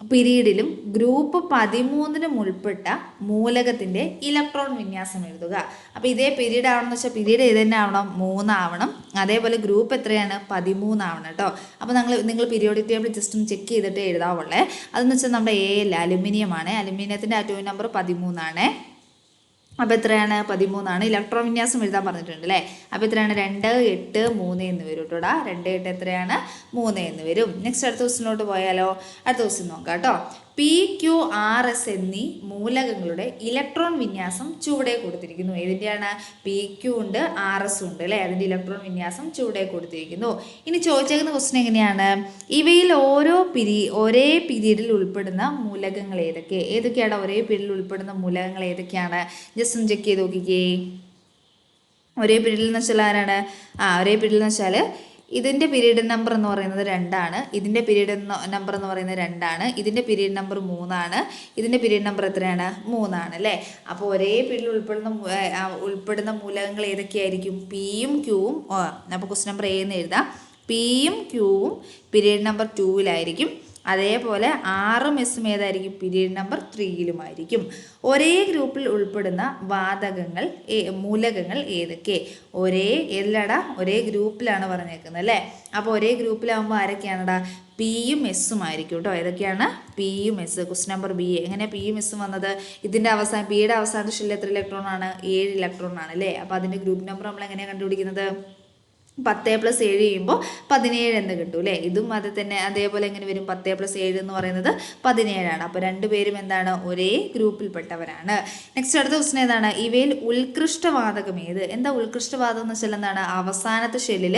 പീരീഡിലും ഗ്രൂപ്പ് പതിമൂന്നിനും ഉൾപ്പെട്ട മൂലകത്തിന്റെ ഇലക്ട്രോൺ വിന്യാസം എഴുതുക. അപ്പോൾ ഇതേ പീരീഡ് ആവണമെന്ന് വെച്ചാൽ പീരീഡ് ഏത് തന്നെ ആവണം? മൂന്നാവണം. അതേപോലെ ഗ്രൂപ്പ് എത്രയാണ്? പതിമൂന്നാവണം കേട്ടോ. അപ്പോൾ നിങ്ങൾ നിങ്ങൾ പീരിയോഡിക് ടേബിൾ ജസ്റ്റ് ഒന്ന് ചെക്ക് ചെയ്തിട്ട് എഴുതാവുള്ളേ. അതെന്ന് വെച്ചാൽ നമ്മുടെ എ അല്ല അലുമിനിയം ആണ് അലുമിനിയത്തിന്റെ ആറ്റോമിക് നമ്പർ പതിമൂന്നാണ്. അപ്പോൾ എത്രയാണ്? പതിമൂന്നാണ്. ഇലക്ട്രോൺ വിന്യാസം എഴുതാൻ പറഞ്ഞിട്ടുണ്ട് അല്ലേ അപ്പോൾ എത്രയാണ്? രണ്ട് എട്ട് മൂന്ന് എന്ന് വരും കേട്ടോടാ രണ്ട് എട്ട് എത്രയാണ്? മൂന്ന് എന്ന് വരും. നെക്സ്റ്റ് അടുത്ത ക്വസ്റ്റിനോട്ട് പോയാലോ? അടുത്ത ദിവസം നോക്കാം കേട്ടോ പി ക്യു ആർ എസ് എന്നീ മൂലകങ്ങളുടെ ഇലക്ട്രോൺ വിന്യാസം ചുവടെ കൊടുത്തിരിക്കുന്നു. ഏതിന്റെയാണ് പി ക്യു ഉണ്ട് ആർ എസ് ഉണ്ട് അല്ലേ? അതിന്റെ ഇലക്ട്രോൺ വിന്യാസം ചുവടെ കൊടുത്തിരിക്കുന്നു. ഇനി ചോദിച്ചേക്കുന്ന ക്വസ്റ്റൻ എങ്ങനെയാണ്? ഇവയിൽ ഓരോ പിരി ഒരേ പിരീഡിൽ ഉൾപ്പെടുന്ന മൂലകങ്ങൾ ഏതൊക്കെ? ഏതൊക്കെയാണ് ഒരേ പീരീഡിൽ ഉൾപ്പെടുന്ന മൂലകങ്ങൾ ഏതൊക്കെയാണ്? ജസ്റ്റ് ഒന്ന് ചെക്ക് ചെയ്ത് നോക്കിക്കേ. ഒരേ പിരീഡിൽ എന്ന് വെച്ചാൽ ആരാണ്? ആ ഒരേ പിരീഡിൽ എന്ന് വെച്ചാൽ ഇതിന്റെ പീരീഡ് നമ്പർ എന്ന് പറയുന്നത് രണ്ടാണ്. ഇതിന്റെ പീരീഡ് നമ്പർ എന്ന് പറയുന്നത് രണ്ടാണ്. ഇതിന്റെ പീരീഡ് നമ്പർ മൂന്നാണ്. ഇതിന്റെ പീരീഡ് നമ്പർ എത്രയാണ്? മൂന്നാണ് അല്ലേ? അപ്പോൾ ഒരേ പീരീഡിൽ ഉൾപ്പെടുന്ന ഉൾപ്പെടുന്ന മൂലകങ്ങൾ ഏതൊക്കെയായിരിക്കും? പിയും ക്യൂവും അപ്പോൾ ക്വസ്റ്റ്യൻ നമ്പർ എ എന്ന് എഴുതാം. പിയും ക്യൂവും പീരീഡ് നമ്പർ ടൂവിലായിരിക്കും അതേപോലെ ആറും എസും ഏതായിരിക്കും? പീരീഡ് നമ്പർ ത്രീയിലുമായിരിക്കും ഒരേ ഗ്രൂപ്പിൽ ഉൾപ്പെടുന്ന വാതകങ്ങൾ മൂലകങ്ങൾ ഏതൊക്കെ? ഒരേ എല്ലടാ ഒരേ ഗ്രൂപ്പിലാണ് പറഞ്ഞേക്കുന്നത് അല്ലേ? അപ്പോൾ ഒരേ ഗ്രൂപ്പിലാകുമ്പോൾ ആരൊക്കെയാണടാ? പിയും എസ്സും ആയിരിക്കും കേട്ടോ ഏതൊക്കെയാണ്? പിയും എസ് ക്വസ്റ്റ്യൻ നമ്പർ ബി എങ്ങനെ പിയും എസ്സും വന്നത്? ഇതിന്റെ അവസാനം പിയുടെ അവസാന ഷെല്ലിൽ എത്ര ഇലക്ട്രോൺ ആണ്? ഏഴ് ഇലക്ട്രോൺ ആണ് അല്ലേ? അപ്പോൾ അതിന്റെ ഗ്രൂപ്പ് നമ്പർ നമ്മൾ എങ്ങനെയാണ് കണ്ടുപിടിക്കുന്നത്? പത്ത് പ്ലസ് ഏഴ് ചെയ്യുമ്പോൾ പതിനേഴ് എന്ന് കിട്ടും അല്ലേ? ഇതും അത് തന്നെ അതേപോലെ എങ്ങനെ വരും? പത്ത് പ്ലസ് ഏഴ് എന്ന് പറയുന്നത് പതിനേഴാണ്. അപ്പോൾ രണ്ടുപേരും എന്താണ്? ഒരേ ഗ്രൂപ്പിൽപ്പെട്ടവരാണ് നെക്സ്റ്റ് അടുത്ത ക്വസ്റ്റൻ ഏതാണ്? ഇവയിൽ ഉത്കൃഷ്ടവാതകം ഏത്? എന്താ ഉത്കൃഷ്ടവാതകം എന്ന് വെച്ചാൽ എന്താണ്? അവസാനത്തെ ഷെല്ലിൽ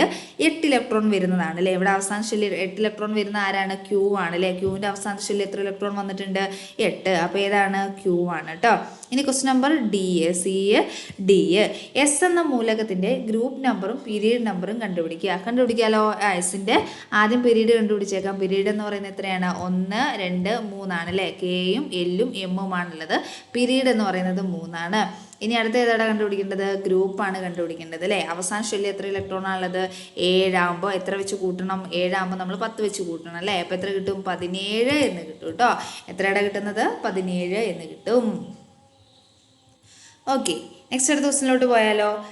എട്ട് ഇലക്ട്രോൺ വരുന്നതാണ് അല്ലേ? ഇവിടെ അവസാന ഷെല്ലിൽ എട്ട് ഇലക്ട്രോൺ വരുന്ന ആരാണ്? ക്യൂ ആണ് അല്ലേ? ക്യൂവിന്റെ അവസാന ഷെല്ലിൽ എത്ര ഇലക്ട്രോൺ വന്നിട്ടുണ്ട്? എട്ട്. അപ്പോൾ ഏതാണ്? ക്യൂ ആണ് കേട്ടോ. ഇനി question number D A C A D A S എന്ന മൂലകത്തിന്റെ ഗ്രൂപ്പ് നമ്പറും പീരീഡ് നമ്പറും കണ്ടുപിടിക്കുക. കണ്ടുപിടിക്കാലോ? ആ എസിന്റെ ആദ്യം പീരീഡ് കണ്ടുപിടിച്ചേക്കാം. പീരീഡ് എന്ന് പറയുന്നത് എത്രയാണ്? ഒന്ന് രണ്ട് മൂന്നാണ് അല്ലേ? കെയും എല്ലും എമ്മും ആണുള്ളത്. പീരീഡ് എന്ന് പറയുന്നത് മൂന്നാണ്. ഇനി അടുത്ത ഏതാണ് കണ്ടുപിടിക്കേണ്ടത്? ഗ്രൂപ്പാണ് കണ്ടുപിടിക്കേണ്ടത് അല്ലേ? അവസാന ഷെല്ലിൽ എത്ര ഇലക്ട്രോൺ ആണുള്ളത്? ഏഴാകുമ്പോൾ എത്ര വെച്ച് കൂട്ടണം? ഏഴാകുമ്പോൾ നമ്മൾ പത്ത് വെച്ച് കൂട്ടണം അല്ലേ? അപ്പോൾ എത്ര കിട്ടും? പതിനേഴ് എന്ന് കിട്ടും കേട്ടോ. എത്രയുടെ കിട്ടുന്നത്? പതിനേഴ് എന്ന് കിട്ടും. ഓക്കെ നെക്സ്റ്റ് അടുത്ത ക്വസ്റ്റിനിലോട്ട് പോയാലോ?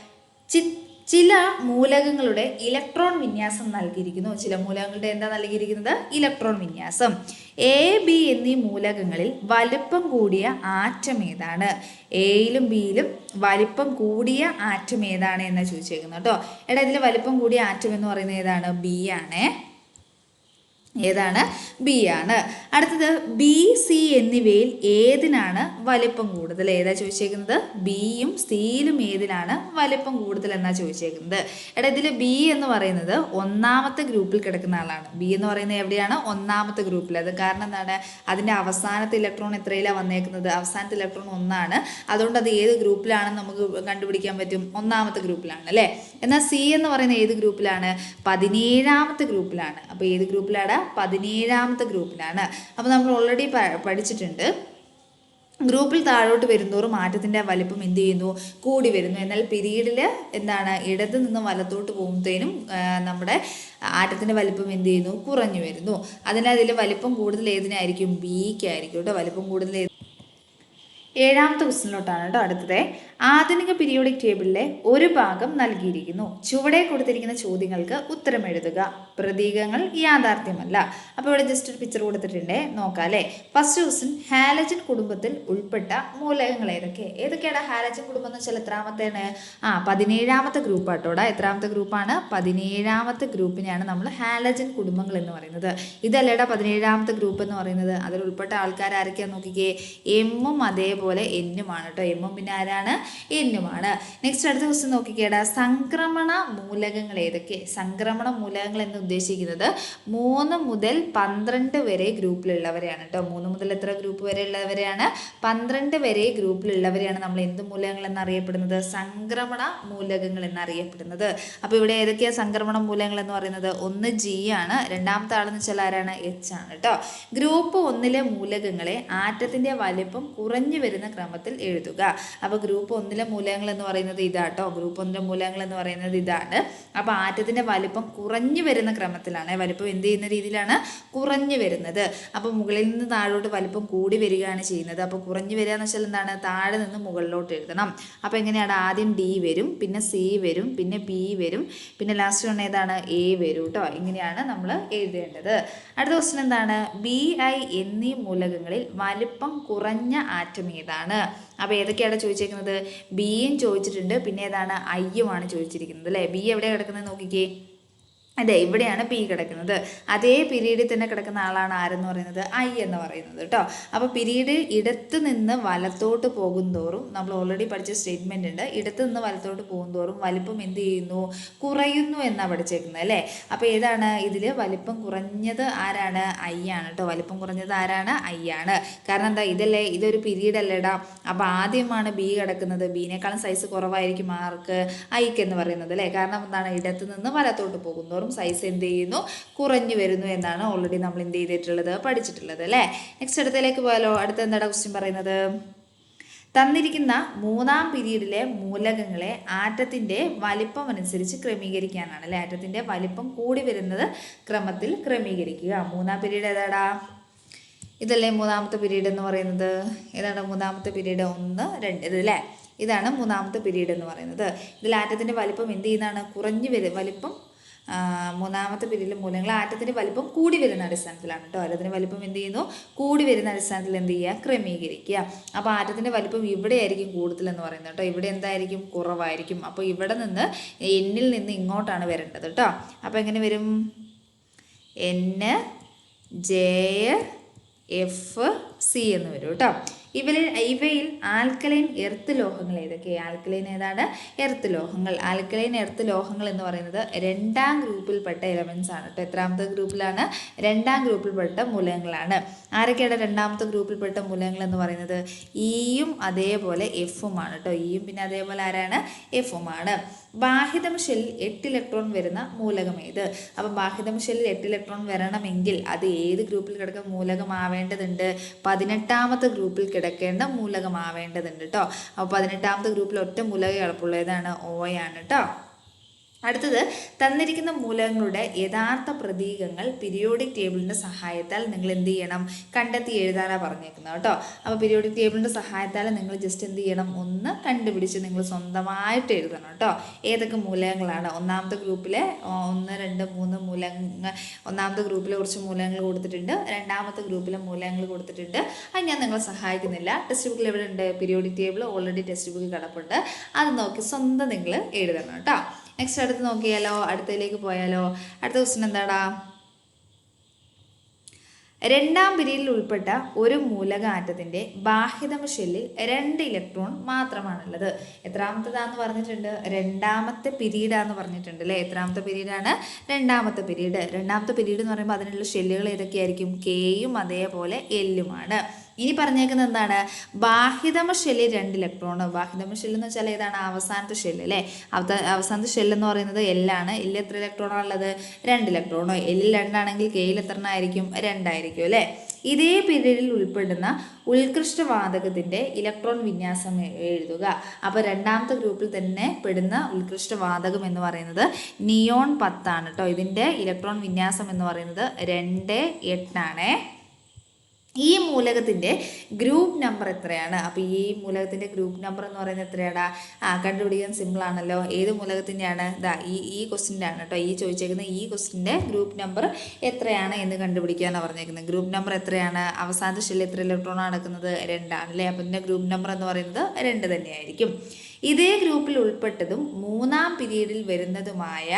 ചി- ചില മൂലകങ്ങളുടെ ഇലക്ട്രോൺ വിന്യാസം നൽകിയിരിക്കുന്നു. ചില മൂലകങ്ങളുടെ എന്താ നൽകിയിരിക്കുന്നത്? ഇലക്ട്രോൺ വിന്യാസം. എ ബി എന്നീ മൂലകങ്ങളിൽ വലിപ്പം കൂടിയ ആറ്റം ഏതാണ്? എയിലും ബിയിലും വലിപ്പം കൂടിയ ആറ്റം ഏതാണ് എന്ന് ചോദിച്ചേക്കുന്നത് കേട്ടോ. എടാ ഇതിൽ വലിപ്പം കൂടിയ ആറ്റം എന്ന് പറയുന്നത് ഏതാണ്? ബി ആണേ. ഏതാണ്? ബി ആണ്. അടുത്തത് ബി സി എന്നിവയിൽ ഏതിനാണ് വലിപ്പം കൂടുതൽ? ഏതാ ചോദിച്ചേക്കുന്നത്? ബിയും സിയിലും ഏതിനാണ് വലിപ്പം കൂടുതൽ എന്നാ ചോദിച്ചേക്കുന്നത്. എടാ ഇതിൽ ബി എന്ന് പറയുന്നത് ഒന്നാമത്തെ ഗ്രൂപ്പിൽ കിടക്കുന്ന ആളാണ്. ബി എന്ന് പറയുന്നത് എവിടെയാണ്? ഒന്നാമത്തെ ഗ്രൂപ്പിൽ. അത് കാരണം എന്താണ്? അതിന്റെ അവസാനത്തെ ഇലക്ട്രോൺ എത്രയിലാണ് വന്നേക്കുന്നത്? അവസാനത്തെ ഇലക്ട്രോൺ ഒന്നാണ്. അതുകൊണ്ട് അത് ഏത് ഗ്രൂപ്പിലാണെന്ന് നമുക്ക് കണ്ടുപിടിക്കാൻ പറ്റും. ഒന്നാമത്തെ ഗ്രൂപ്പിലാണ് അല്ലേ? എന്നാൽ സി എന്ന് പറയുന്നത് ഏത് ഗ്രൂപ്പിലാണ്? പതിനേഴാമത്തെ ഗ്രൂപ്പിലാണ്. അപ്പോൾ ഏത് ഗ്രൂപ്പിലാണ്? പതിനേഴാമത്തെ ഗ്രൂപ്പിനാണ് അപ്പോൾ നമ്മൾ ഓൾറെഡി പഠിച്ചിട്ടുണ്ട്. ഗ്രൂപ്പിൽ താഴോട്ട് വരുന്തോറും മാറ്റത്തിന്റെ വലിപ്പം എന്ത് ചെയ്യുന്നു? കൂടി വരുന്നു. എന്നാൽ പിരീഡിൽ എന്താണ്? ഇടത് നിന്ന് വലത്തോട്ട് പോകുമ്പോഴത്തേനും നമ്മുടെ ആറ്റത്തിന്റെ വലിപ്പം എന്ത് ചെയ്യുന്നു? കുറഞ്ഞു വരുന്നു. അതിനാൽ അതിൽ വലിപ്പം കൂടുതൽ ഏതിനായിരിക്കും? ബിക്കായിരിക്കും കേട്ടോ. വലിപ്പം കൂടുതൽ ഏഴാമത്തെ ക്വസ്റ്റിനിലോട്ടാണ് കേട്ടോ അടുത്തത്. ആധുനിക പീരിയോഡിക് ടേബിളിലെ ഒരു ഭാഗം നൽകിയിരിക്കുന്നു. ചുവടെ കൊടുത്തിരിക്കുന്ന ചോദ്യങ്ങൾക്ക് ഉത്തരം എഴുതുക. പ്രതീകങ്ങൾ യാഥാർത്ഥ്യമല്ല. അപ്പോൾ ഇവിടെ ജസ്റ്റ് ഒരു പിക്ചർ കൊടുത്തിട്ടുണ്ട്. നോക്കാല്ലേ? ഫസ്റ്റ് ക്വസ്റ്റ്യൻ ഹാലജൻ കുടുംബത്തിൽ ഉൾപ്പെട്ട മൂലകങ്ങൾ ഏതൊക്കെ? ഏതൊക്കെയാണ് ഹാലജൻ കുടുംബം എന്ന് വെച്ചാൽ എത്രാമത്തേണ്? ആ പതിനേഴാമത്തെ ഗ്രൂപ്പ് ആട്ടോടാ എത്രാമത്തെ ഗ്രൂപ്പാണ് പതിനേഴാമത്തെ ഗ്രൂപ്പിനെയാണ് നമ്മൾ ഹാലജൻ കുടുംബങ്ങൾ എന്ന് പറയുന്നത്. ഇതല്ലേടാ പതിനേഴാമത്തെ ഗ്രൂപ്പ് എന്ന് പറയുന്നത്? അതിൽ ഉൾപ്പെട്ട ആൾക്കാർ ആരൊക്കെയാന്ന് നോക്കിക്കേ. എമ്മും അതേപോലെ എന്നുമാണ് കേട്ടോ എമ്മും പിന്നെ ആരാണ്? എന്നുമാണ്. നെക്സ്റ്റ് അടുത്ത ക്വസ്റ്റ്യൻ നോക്കിക്കേടാ. സംക്രമണ മൂലകങ്ങൾ ഏതൊക്കെ? സംക്രമണ മൂലകങ്ങൾ എന്ന് ഉദ്ദേശിക്കുന്നത് മൂന്ന് മുതൽ പന്ത്രണ്ട് വരെ ഗ്രൂപ്പിലുള്ളവരെയാണ് കേട്ടോ. മൂന്ന് മുതൽ എത്ര ഗ്രൂപ്പ് വരെ ഉള്ളവരെയാണ് പന്ത്രണ്ട് വരെ ഗ്രൂപ്പിലുള്ളവരെയാണ് നമ്മൾ എന്ത് മൂലകങ്ങൾ എന്നറിയപ്പെടുന്നത്? സംക്രമണ മൂലകങ്ങൾ എന്നറിയപ്പെടുന്നത്. അപ്പോൾ ഇവിടെ ഏതൊക്കെയാണ് സംക്രമണ മൂലകങ്ങൾ എന്ന് പറയുന്നത്? ഒന്ന് ജി ആണ്. രണ്ടാമത്തെ ആളെന്ന് വെച്ചാൽ ആരാണ്? എച്ച് ആണ് കേട്ടോ. ഗ്രൂപ്പ് ഒന്നിലെ മൂലകങ്ങളെ ആറ്റത്തിന്റെ വലിപ്പം കുറഞ്ഞു വരുന്ന ക്രമത്തിൽ എഴുതുക. അപ്പോൾ ഗ്രൂപ്പ് ഒന്നിലെ മൂലകങ്ങൾ എന്ന് പറയുന്നത് ഇതാട്ടോ. ഗ്രൂപ്പ് ഒന്നിലെ മൂലകങ്ങൾ എന്ന് പറയുന്നത് ഇതാണ്. അപ്പോൾ ആറ്റത്തിന്റെ വലിപ്പം കുറഞ്ഞു വരുന്ന ക്രമത്തിലാണ്. വലിപ്പം എന്ത് ചെയ്യുന്ന രീതിയിലാണ്? കുറഞ്ഞു വരുന്നത്. അപ്പോൾ മുകളിൽ നിന്ന് താഴോട്ട് വലിപ്പം കൂടി വരികയാണ് ചെയ്യുന്നത്. അപ്പോൾ കുറഞ്ഞു വരിക എന്ന് വെച്ചാൽ എന്താണ്? താഴെ നിന്ന് മുകളിലോട്ട് എഴുതണം. അപ്പോൾ എങ്ങനെയാണ്? ആദ്യം ഡി വരും പിന്നെ സി വരും പിന്നെ ബി വരും പിന്നെ ലാസ്റ്റ് വൺ ഏതാണ്? എ വരും കേട്ടോ ഇങ്ങനെയാണ് നമ്മൾ എഴുതേണ്ടത്. അടുത്ത ക്വസ്റ്റൻ എന്താണ്? ബി ഐ എന്നീ മൂലകങ്ങളിൽ വലിപ്പം കുറഞ്ഞ ആറ്റം ഏതാണ്? അപ്പോൾ ഏതൊക്കെയാണ് ചോദിച്ചേക്കുന്നത്? ബിയും ചോദിച്ചിട്ടുണ്ട്. പിന്നെ ഏതാണ്? ഐയുമാണ് ചോദിച്ചിരിക്കുന്നത്. അല്ലേ? ബി എവിടെ കിടക്കുന്നത്? നോക്കിക്കേ. അതെ ഇവിടെയാണ് പി കിടക്കുന്നത്. അതേ പിരീഡിൽ തന്നെ കിടക്കുന്ന ആളാണ് ആരെന്ന് പറയുന്നത്? ഐ എന്ന് പറയുന്നത് കേട്ടോ അപ്പോൾ പിരീഡ് ഇടത്ത് നിന്ന് വലത്തോട്ട് പോകുന്തോറും നമ്മൾ ഓൾറെഡി പഠിച്ച സ്റ്റേറ്റ്മെന്റ് ഉണ്ട്. ഇടത്ത് നിന്ന് വലത്തോട്ട് പോകുന്തോറും വലിപ്പം എന്ത് ചെയ്യുന്നു? കുറയുന്നു എന്നാണ് പഠിച്ചേക്കുന്നത് അല്ലേ? അപ്പോൾ ഏതാണ് ഇതിൽ വലിപ്പം കുറഞ്ഞത് ആരാണ്? ഐ ആണ് കേട്ടോ വലിപ്പം കുറഞ്ഞത് ആരാണ്? ഐ ആണ്. കാരണം എന്താ ഇതല്ലേ ഇതൊരു പിരീഡ് അല്ലേടാ. അപ്പോൾ ആദ്യമാണ് ബി കിടക്കുന്നത്. ബീനേക്കാളും സൈസ് കുറവായിരിക്കും ആർക്ക്? ഐക്ക് എന്ന് പറയുന്നത് അല്ലേ? കാരണം എന്താണ്? ഇടത്ത് നിന്ന് വലത്തോട്ട് പോകുന്നതോറും സൈസ് എന്ത് ചെയ്യുന്നു കുറഞ്ഞു വരുന്നു എന്നാണ് ഓൾറെഡി നമ്മൾ എന്ത് ചെയ്തിട്ടുള്ളത് പഠിച്ചിട്ടുള്ളത് അല്ലേ? നെക്സ്റ്റ് അടുത്തതിലേക്ക് പോയാലോ? അടുത്ത എന്താണ് ക്വസ്റ്റ്യൻ പറയുന്നത്? തന്നിരിക്കുന്ന മൂന്നാം പീരീഡിലെ മൂലകങ്ങളെ ആറ്റത്തിന്റെ വലിപ്പം അനുസരിച്ച് ക്രമീകരിക്കാനാണ് അല്ലേ? ആറ്റത്തിന്റെ വലിപ്പം കൂടി വരുന്നത് ക്രമത്തിൽ ക്രമീകരിക്കുക. മൂന്നാം പീരീഡ് ഏതാടാ? ഇതല്ലേ മൂന്നാമത്തെ പീരീഡ് എന്ന് പറയുന്നത്? ഏതാണ് മൂന്നാമത്തെ പീരീഡ് ഒന്ന് രണ്ട് ഇതല്ലേ ഇതാണ് മൂന്നാമത്തെ പീരീഡ് എന്ന് പറയുന്നത്. ഇതിൽ ആറ്റത്തിന്റെ വലിപ്പം എന്ത് ചെയ്യുന്നതാണ്? കുറഞ്ഞു വരും വലിപ്പം മൂന്നാമത്തെ പീരീഡിലെ മൂലങ്ങൾ ആറ്റത്തിന്റെ വലിപ്പം കൂടി വരുന്ന അടിസ്ഥാനത്തിലാണ് കേട്ടോ. ആറ്റത്തിന്റെ വലിപ്പം എന്ത് ചെയ്യുന്നു? കൂടി വരുന്ന അടിസ്ഥാനത്തിൽ എന്ത് ചെയ്യുക? ക്രമീകരിക്കുക. അപ്പോൾ ആറ്റത്തിന്റെ വലിപ്പം ഇവിടെ ആയിരിക്കും കൂടുതൽ എന്ന് പറയുന്നത് കേട്ടോ. ഇവിടെ എന്തായിരിക്കും? കുറവായിരിക്കും. അപ്പോൾ ഇവിടെ നിന്ന് എന്നിൽ നിന്ന് ഇങ്ങോട്ടാണ് വരേണ്ടത് കേട്ടോ. അപ്പോൾ എങ്ങനെ വരും? എൻ ജെ എഫ് സി എന്ന് വരും കേട്ടോ. ഇവരിൽ ഇവയിൽ ആൽക്കലൈൻ എർത്ത് ലോഹങ്ങൾ ഏതൊക്കെ? ആൽക്കലൈൻ ഏതാണ്? എർത്ത് ലോഹങ്ങൾ. ആൽക്കലൈൻ എർത്ത് ലോഹങ്ങൾ എന്ന് പറയുന്നത് രണ്ടാം ഗ്രൂപ്പിൽപ്പെട്ട എലമെൻസ് ആണ് കേട്ടോ എത്രാമത്തെ ഗ്രൂപ്പിലാണ്? രണ്ടാം ഗ്രൂപ്പിൽപ്പെട്ട മൂലകങ്ങളാണ്. ആരൊക്കെയാണ് രണ്ടാമത്തെ ഗ്രൂപ്പിൽപ്പെട്ട മൂലകങ്ങൾ എന്ന് പറയുന്നത്? ഇയും അതേപോലെ എഫും ആണ് കേട്ടോ ഇയും പിന്നെ അതേപോലെ ആരാണ്? എഫും ആണ്. ബാഹിതം ഷെല്ലിൽ എട്ട് ഇലക്ട്രോൺ വരുന്ന മൂലകം ഏത്? അപ്പം ബാഹിതം ഷെല്ലിൽ എട്ട് ഇലക്ട്രോൺ വരണമെങ്കിൽ അത് ഏത് ഗ്രൂപ്പിൽ കിടക്കുന്ന മൂലകമാവേണ്ടതുണ്ട്. പതിനെട്ടാമത്തെ ഗ്രൂപ്പിൽ കിടക്കേണ്ട മൂലകമാവേണ്ടതുണ്ട് കേട്ടോ അപ്പോൾ പതിനെട്ടാമത്തെ ഗ്രൂപ്പിൽ ഒറ്റ മൂലകം കിടപ്പുള്ളതാണ് ഏതാണ് ആണ് കേട്ടോ അടുത്തത് തന്നിരിക്കുന്ന മൂലകങ്ങളുടെ യഥാർത്ഥ പ്രതീകങ്ങൾ പീരിയോഡിക് ടേബിളിന്റെ സഹായത്താൽ നിങ്ങൾ എന്ത് ചെയ്യണം? കണ്ടെത്തി എഴുതാനാണ് പറഞ്ഞേക്കുന്നത് കേട്ടോ. അപ്പോൾ പീരിയോഡിക് ടേബിളിന്റെ സഹായത്താൽ നിങ്ങൾ ജസ്റ്റ് എന്ത് ചെയ്യണം? ഒന്ന് കണ്ടുപിടിച്ച് നിങ്ങൾ സ്വന്തമായിട്ട് എഴുതണം കേട്ടോ. ഏതൊക്കെ മൂലകങ്ങളാണ്? ഒന്നാമത്തെ ഗ്രൂപ്പിലെ ഒന്ന് രണ്ട് മൂന്ന് മൂലകങ്ങൾ ഒന്നാമത്തെ ഗ്രൂപ്പിലെ കുറച്ച് മൂലങ്ങൾ കൊടുത്തിട്ടുണ്ട്. രണ്ടാമത്തെ ഗ്രൂപ്പിലെ മൂലങ്ങൾ കൊടുത്തിട്ടുണ്ട്. അത് ഞാൻ നിങ്ങളെ സഹായിക്കുന്നില്ല. ടെക്സ്റ്റ് ബുക്കിൽ എവിടെ ഉണ്ട്? പീരിയോഡിക് ടേബിൾ ഓൾറെഡി ടെക്സ്റ്റ് ബുക്കിൽ കിടപ്പുണ്ട്. അത് നോക്കി സ്വന്തം നിങ്ങൾ എഴുതണം കേട്ടോ. നെക്സ്റ്റ് അടുത്ത് നോക്കിയാലോ? അടുത്തതിലേക്ക് പോയാലോ? അടുത്ത ക്വസ്റ്റ്യൻ എന്താടാ? രണ്ടാം പിരിയിൽ ഉൾപ്പെട്ട ഒരു മൂലക ആറ്റത്തിന്റെ ബാഹ്യതമ ഷെല്ലിൽ രണ്ട് ഇലക്ട്രോൺ മാത്രമാണുള്ളത്. എത്രാമത്തതാന്ന് പറഞ്ഞിട്ടുണ്ട്? രണ്ടാമത്തെ പിരീഡാന്ന് പറഞ്ഞിട്ടുണ്ട് അല്ലേ? എത്രാമത്തെ പിരീഡാണ്? രണ്ടാമത്തെ പിരീഡ്. രണ്ടാമത്തെ പിരീഡ് എന്ന് പറയുമ്പോൾ അതിനുള്ള ഷെല്ലുകൾ ഏതൊക്കെയായിരിക്കും? കെയും അതേപോലെ എല്ലുമാണ് ഇനി പറഞ്ഞേക്കുന്നത് എന്താണ്? ബാഹ്യതമ ഷെല്ല് രണ്ട് ഇലക്ട്രോൺ ബാഹ്യതമ ഷെല്ല് എന്ന് വെച്ചാൽ ഏതാണ്? അവസാനത്തെ ഷെല്ല് അല്ലേ? അവസാനത്തെ ഷെല്ല് എന്ന് പറയുന്നത് എല്ലാണ് എല്ലിൽ എത്ര ഇലക്ട്രോണോ ഉള്ളത്? രണ്ട് ഇലക്ട്രോണോ എല്ലിൽ രണ്ടാണെങ്കിൽ കെയിൽ എത്ര ആയിരിക്കും? രണ്ടായിരിക്കും അല്ലേ? ഇതേ പീരീഡിൽ ഉൾപ്പെടുന്ന ഉത്കൃഷ്ടവാതകത്തിന്റെ ഇലക്ട്രോൺ വിന്യാസം എഴുതുക. അപ്പോൾ രണ്ടാമത്തെ ഗ്രൂപ്പിൽ തന്നെ പെടുന്ന ഉത്കൃഷ്ടവാതകം എന്ന് പറയുന്നത് നിയോൺ പത്താണ് കേട്ടോ ഇതിന്റെ ഇലക്ട്രോൺ വിന്യാസം എന്ന് പറയുന്നത് രണ്ട് എട്ടാണേ. ഈ മൂലകത്തിന്റെ ഗ്രൂപ്പ് നമ്പർ എത്രയാണ്? അപ്പോൾ ഈ മൂലകത്തിന്റെ ഗ്രൂപ്പ് നമ്പർ എന്ന് പറയുന്നത് എത്രയാടാ? ആ കണ്ടുപിടിക്കാൻ സിമ്പിളാണല്ലോ ഏത് മൂലകത്തിന്റെയാണ് ഇതാ ഈ ഈ ക്വസ്റ്റിന്റെ ആണ് കേട്ടോ. ഈ ചോദിച്ചേക്കുന്ന ഈ ക്വസ്റ്റിന്റെ ഗ്രൂപ്പ് നമ്പർ എത്രയാണ് എന്ന് കണ്ടുപിടിക്കാനാണ് പറഞ്ഞേക്കുന്നത് ഗ്രൂപ്പ് നമ്പർ എത്രയാണ്? അവസാനത്തെ ഷെല്ലിൽ എത്ര ഇലക്ട്രോൺ നടക്കുന്നത് രണ്ടാണ് അല്ലേ? അപ്പം ഇതിന്റെ ഗ്രൂപ്പ് നമ്പർ എന്ന് പറയുന്നത് രണ്ട് തന്നെയായിരിക്കും. ഇതേ ഗ്രൂപ്പിൽ ഉൾപ്പെട്ടതും മൂന്നാം പീരീഡിൽ വരുന്നതുമായ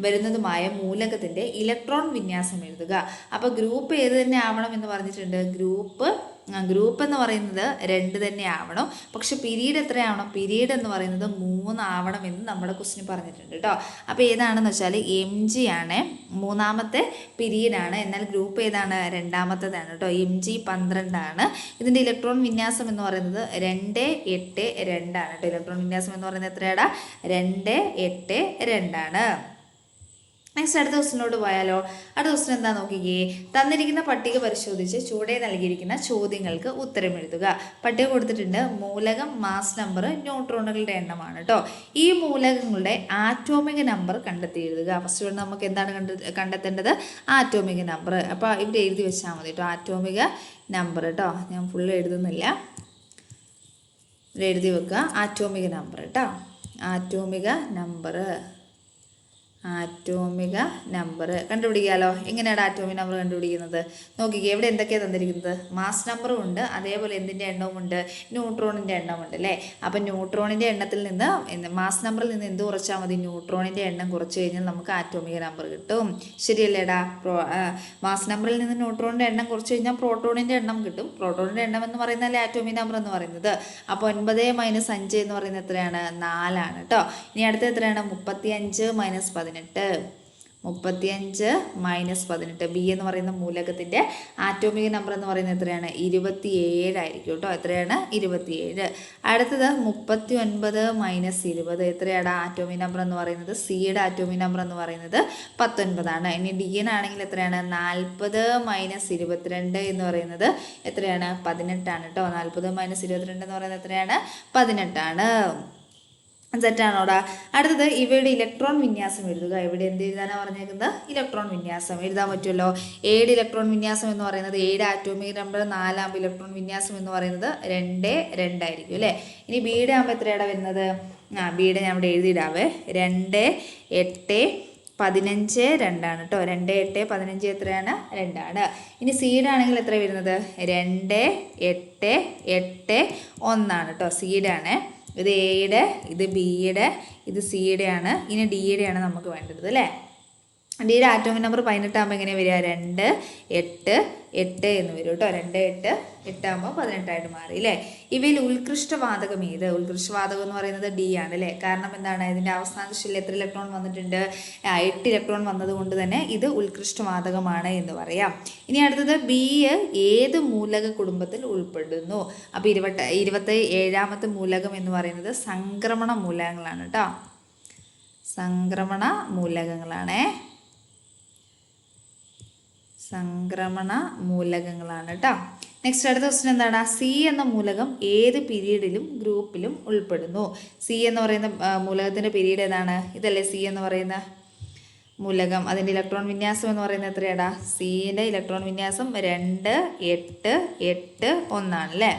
വരുന്നതുമായ മൂലകത്തിന്റെ ഇലക്ട്രോൺ വിന്യാസം എഴുതുക. അപ്പോൾ ഗ്രൂപ്പ് ഏത് തന്നെ ആവണം എന്ന് പറഞ്ഞിട്ടുണ്ട്? ഗ്രൂപ്പ് ഗ്രൂപ്പ് എന്ന് പറയുന്നത് രണ്ട് തന്നെ ആവണം. പക്ഷെ പിരീഡ് എത്രയാവണം? പിരീഡ് എന്ന് പറയുന്നത് മൂന്നാവണം എന്ന് നമ്മുടെ ക്വസ്റ്റിന് പറഞ്ഞിട്ടുണ്ട് കേട്ടോ. അപ്പോൾ ഏതാണെന്ന് വെച്ചാൽ എം ജി ആണ് മൂന്നാമത്തെ പിരീഡാണ്. എന്നാൽ ഗ്രൂപ്പ് ഏതാണ്? രണ്ടാമത്തേതാണ് കേട്ടോ. എം ജി പന്ത്രണ്ടാണ്. ഇതിന്റെ ഇലക്ട്രോൺ വിന്യാസം എന്ന് പറയുന്നത് രണ്ട് എട്ട് രണ്ടാണ് കേട്ടോ. ഇലക്ട്രോൺ വിന്യാസം എന്ന് പറയുന്നത് എത്രയാടാ? രണ്ട് എട്ട് രണ്ടാണ്. നെക്സ്റ്റ് അടുത്ത ക്വസ്റ്റിനോട് പോയാലോ? അടുത്ത ക്വസ്റ്റൻ എന്താ നോക്കിക്കേ? തന്നിരിക്കുന്ന പട്ടിക പരിശോധിച്ച് ചുവടെ നൽകിയിരിക്കുന്ന ചോദ്യങ്ങൾക്ക് ഉത്തരം എഴുതുക. പട്ടിക കൊടുത്തിട്ടുണ്ട് മൂലകം മാസ് നമ്പർ ന്യൂട്രോണുകളുടെ എണ്ണമാണ് കേട്ടോ ഈ മൂലകങ്ങളുടെ ആറ്റോമിക് നമ്പർ കണ്ടെത്തി എഴുതുക. ഫസ്റ്റ് ഇവിടെ നമുക്ക് എന്താണ് കണ്ട കണ്ടെത്തേണ്ടത്? Atomic number. അപ്പോൾ ഇവിടെ എഴുതി വെച്ചാൽ മതി കേട്ടോ ആറ്റോമിക നമ്പർ കേട്ടോ ഞാൻ ഫുള്ള് എഴുതുന്നില്ല. ഇവിടെ എഴുതി വെക്കുക. ആറ്റോമിക നമ്പർ കേട്ടോ ആറ്റോമിക നമ്പർ. ആറ്റോമിക നമ്പർ കണ്ടുപിടിക്കാമല്ലോ എങ്ങനെയാണ് ആറ്റോമിക് നമ്പർ കണ്ടുപിടിക്കുന്നത്? നോക്കിക്കേ ഇവിടെ എന്തൊക്കെയാണ് തന്നിരിക്കുന്നത്? മാസ് നമ്പറും ഉണ്ട് അതേപോലെ എന്തിന്റെ എണ്ണവും ഉണ്ട് ന്യൂട്രോണിന്റെ എണ്ണമുണ്ട് അല്ലേ? അപ്പം ന്യൂട്രോണിന്റെ എണ്ണത്തിൽ നിന്ന് മാസ് നമ്പറിൽ നിന്ന് എന്ത് കുറച്ചാൽ മതി? ന്യൂട്രോണിന്റെ എണ്ണം കുറച്ച് കഴിഞ്ഞാൽ നമുക്ക് ആറ്റോമിക നമ്പർ കിട്ടും. ശരിയല്ലേടാ? പ്രോ മാസ് നമ്പറിൽ നിന്ന് ന്യൂട്രോണിന്റെ എണ്ണം കുറച്ച് കഴിഞ്ഞാൽ പ്രോട്ടോണിന്റെ എണ്ണം കിട്ടും. പ്രോട്ടോണിന്റെ എണ്ണം എന്ന് പറയുന്നതല്ലേ ആറ്റോമിക് നമ്പർ എന്ന് പറയുന്നത്? അപ്പോൾ ഒൻപത് മൈനസ് അഞ്ച് എന്ന് പറയുന്നത് എത്രയാണ്? നാലാണ് കേട്ടോ. ഇനി അടുത്ത എത്രയാണ്? മുപ്പത്തി അഞ്ച് മൈനസ് പതിനെട്ട് മുപ്പത്തിയഞ്ച് മൈനസ് പതിനെട്ട്. ബി എന്ന് പറയുന്ന മൂലകത്തിന്റെ ആറ്റോമിക് നമ്പർ എന്ന് പറയുന്നത് എത്രയാണ്? ഇരുപത്തിയേഴായിരിക്കും കേട്ടോ. എത്രയാണ്? ഇരുപത്തിയേഴ്. അടുത്തത് മുപ്പത്തി ഒൻപത് മൈനസ് ഇരുപത്. എത്രയാണ് ആറ്റോമിക് നമ്പർ എന്ന് പറയുന്നത്? സിയുടെ ആറ്റോമിക് നമ്പർ എന്ന് പറയുന്നത് പത്തൊൻപതാണ്. ഇനി ഡി എൻ ആണെങ്കിൽ എത്രയാണ്? നാൽപ്പത് മൈനസ് ഇരുപത്തിരണ്ട് എന്ന് പറയുന്നത് എത്രയാണ്? പതിനെട്ടാണ് കേട്ടോ. നാൽപ്പത് മൈനസ് ഇരുപത്തിരണ്ട് എന്ന് പറയുന്നത് എത്രയാണ്? പതിനെട്ടാണ്. തെറ്റാണോടാ അടുത്തത് ഇവയുടെ ഇലക്ട്രോൺ വിന്യാസം എഴുതുക. ഇവിടെ എന്ത് എഴുതാനാണ് പറഞ്ഞേക്കുന്നത്? ഇലക്ട്രോൺ വിന്യാസം. എഴുതാൻ പറ്റുമല്ലോ. ഏഴ് ഇലക്ട്രോൺ വിന്യാസം എന്ന് പറയുന്നത് ഏഴ് ആറ്റോമിക് നമ്പർ നാലാം ഇലക്ട്രോൺ വിന്യാസം എന്ന് പറയുന്നത് രണ്ട് രണ്ടായിരിക്കും അല്ലേ? ഇനി ബീഡ് ആകുമ്പോൾ എത്രയാണ് വരുന്നത്? ആ ബീഡ് ഞാൻ ഇവിടെ എഴുതിയിടാവേ. രണ്ട് എട്ട് പതിനഞ്ച് രണ്ടാണ് കേട്ടോ. രണ്ട് എട്ട് പതിനഞ്ച് എത്രയാണ്? രണ്ടാണ്. ഇനി സീഡാണെങ്കിൽ എത്ര വരുന്നത്? രണ്ട് എട്ട് എട്ട് ഒന്നാണ് കേട്ടോ. സീഡാണ് ഇത് എയുടെ ഇത് ബിയുടെ ഇത് സിയുടെ ആണ് ഇനി ഡിയുടെ ആണ് നമുക്ക് വേണ്ടത് അല്ലേ? ഡിയുടെ ആറ്റോമിക് നമ്പർ പതിനെട്ടാകുമ്പോൾ എങ്ങനെയാണ് വരിക? രണ്ട് എട്ട് എട്ട് എന്ന് വരും കേട്ടോ. രണ്ട് എട്ട് എട്ടാകുമ്പോൾ പതിനെട്ടായിട്ട് മാറി അല്ലേ ഇവയിൽ ഉത്കൃഷ്ടവാതകം ഏത്? ഉത്കൃഷ്ടവാതകം എന്ന് പറയുന്നത് ഡി ആണ് അല്ലേ കാരണം എന്താണ്? ഇതിന്റെ അവസാന ദിശയിൽ എത്ര ഇലക്ട്രോൺ വന്നിട്ടുണ്ട്? എട്ട് ഇലക്ട്രോൺ വന്നതുകൊണ്ട് തന്നെ ഇത് ഉത്കൃഷ്ടവാതകമാണ് എന്ന് പറയാം. ഇനി അടുത്തത് ബി ഏത് മൂലക കുടുംബത്തിൽ ഉൾപ്പെടുന്നു? അപ്പോൾ ഇരുപത്ത ഇരുപത്തി ഏഴാമത്തെ മൂലകം എന്ന് പറയുന്നത് സംക്രമണ മൂലകങ്ങളാണ് കേട്ടോ. സംക്രമണ മൂലകങ്ങളാണേ. സംക്രമണ മൂലകങ്ങളാണ് കേട്ടോ നെക്സ്റ്റ് അടുത്ത ക്വസ്റ്റൻ എന്താണ്? സി എന്ന മൂലകം ഏത് പീരീഡിലും ഗ്രൂപ്പിലും ഉൾപ്പെടുന്നു. സി എന്ന് പറയുന്ന മൂലകത്തിന്റെ പീരീഡ് ഏതാണ്? ഇതല്ലേ സി എന്ന് പറയുന്ന മൂലകം. അതിന്റെ ഇലക്ട്രോൺ വിന്യാസം എന്ന് പറയുന്നത് എത്രയാടാ? സീന്റെ ഇലക്ട്രോൺ വിന്യാസം രണ്ട് എട്ട് എട്ട് ഒന്നാണ് അല്ലേ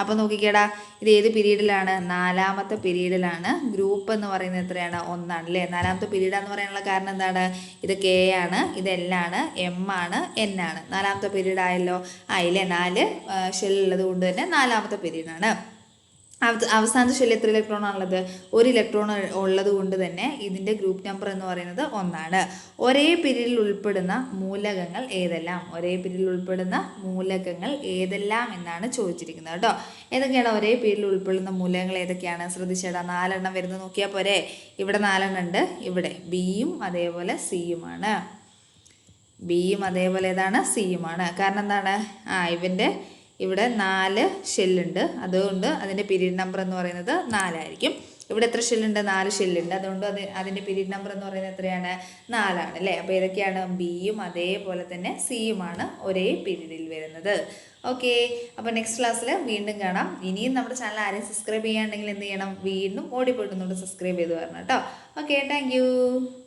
അപ്പോൾ നോക്കിക്കേടാ ഇത് ഏത് പീരീഡിലാണ്? നാലാമത്തെ പീരീഡിലാണ്. ഗ്രൂപ്പ് എന്ന് പറയുന്നത് എത്രയാണ്? ഒന്നാണ് അല്ലേ? നാലാമത്തെ പീരീഡാന്ന് പറയാനുള്ള കാരണം എന്താണ്? ഇത് കെ ആണ് ഇത് എൽ ആണ് എം ആണ് എൻ ആണ്. നാലാമത്തെ പീരീഡ് ആയല്ലോ? ആയില്ലേ നാല് ഷെല്ലുള്ളത് കൊണ്ട് തന്നെ നാലാമത്തെ പീരീഡാണ്. അവസാനത്തെ ഷെല്ലിൽ എത്ര ഇലക്ട്രോൺ ആണുള്ളത്? ഒരു ഇലക്ട്രോൺ ഉള്ളത് കൊണ്ട് തന്നെ ഇതിന്റെ ഗ്രൂപ്പ് നമ്പർ എന്ന് പറയുന്നത് ഒന്നാണ്. ഒരേ പിരിയിൽ ഉൾപ്പെടുന്ന മൂലകങ്ങൾ ഏതെല്ലാം? ഒരേ പിരിയിൽ ഉൾപ്പെടുന്ന മൂലകങ്ങൾ ഏതെല്ലാം എന്നാണ് ചോദിച്ചിരിക്കുന്നത് കേട്ടോ. ഏതൊക്കെയാണ് ഒരേ പിരിയിൽ ഉൾപ്പെടുന്ന മൂലകങ്ങൾ ഏതൊക്കെയാണ്? ശ്രദ്ധിച്ചേടാ നാലെണ്ണം വരുന്നത് നോക്കിയാൽ പോരെ. ഇവിടെ നാലെണ്ണം ഉണ്ട്. ഇവിടെ ബിയും അതേപോലെ സിയുമാണ്. ബിയും അതേപോലെ ഏതാണ്? സിയുമാണ്. കാരണം എന്താണ്? ആ ഇവന്റെ ഇവിടെ നാല് ഷെല്ലുണ്ട്. അതുകൊണ്ട് അതിന്റെ പീരീഡ് നമ്പർ എന്ന് പറയുന്നത് നാലായിരിക്കും. ഇവിടെ എത്ര ഷെല്ലുണ്ട്? നാല് ഷെല്ലുണ്ട്. അതുകൊണ്ട് അത് അതിന്റെ പീരീഡ് നമ്പർ എന്ന് പറയുന്നത് എത്രയാണ്? നാലാണ് അല്ലേ? അപ്പോൾ ഏതൊക്കെയാണ്? ബിയും അതേപോലെ തന്നെ സിയുമാണ് ഒരേ പീരീഡിൽ വരുന്നത്. ഓക്കെ അപ്പോൾ നെക്സ്റ്റ് ക്ലാസ്സിൽ വീണ്ടും കാണാം. ഇനിയും നമ്മുടെ ചാനൽ ആരെയും സബ്സ്ക്രൈബ് ചെയ്യാണ്ടെങ്കിൽ എന്ത് ചെയ്യണം? വീണ്ടും ഓടിപ്പോയിട്ടൊന്നുകൂടെ സബ്സ്ക്രൈബ് ചെയ്ത് വരണം കേട്ടോ. Okay thank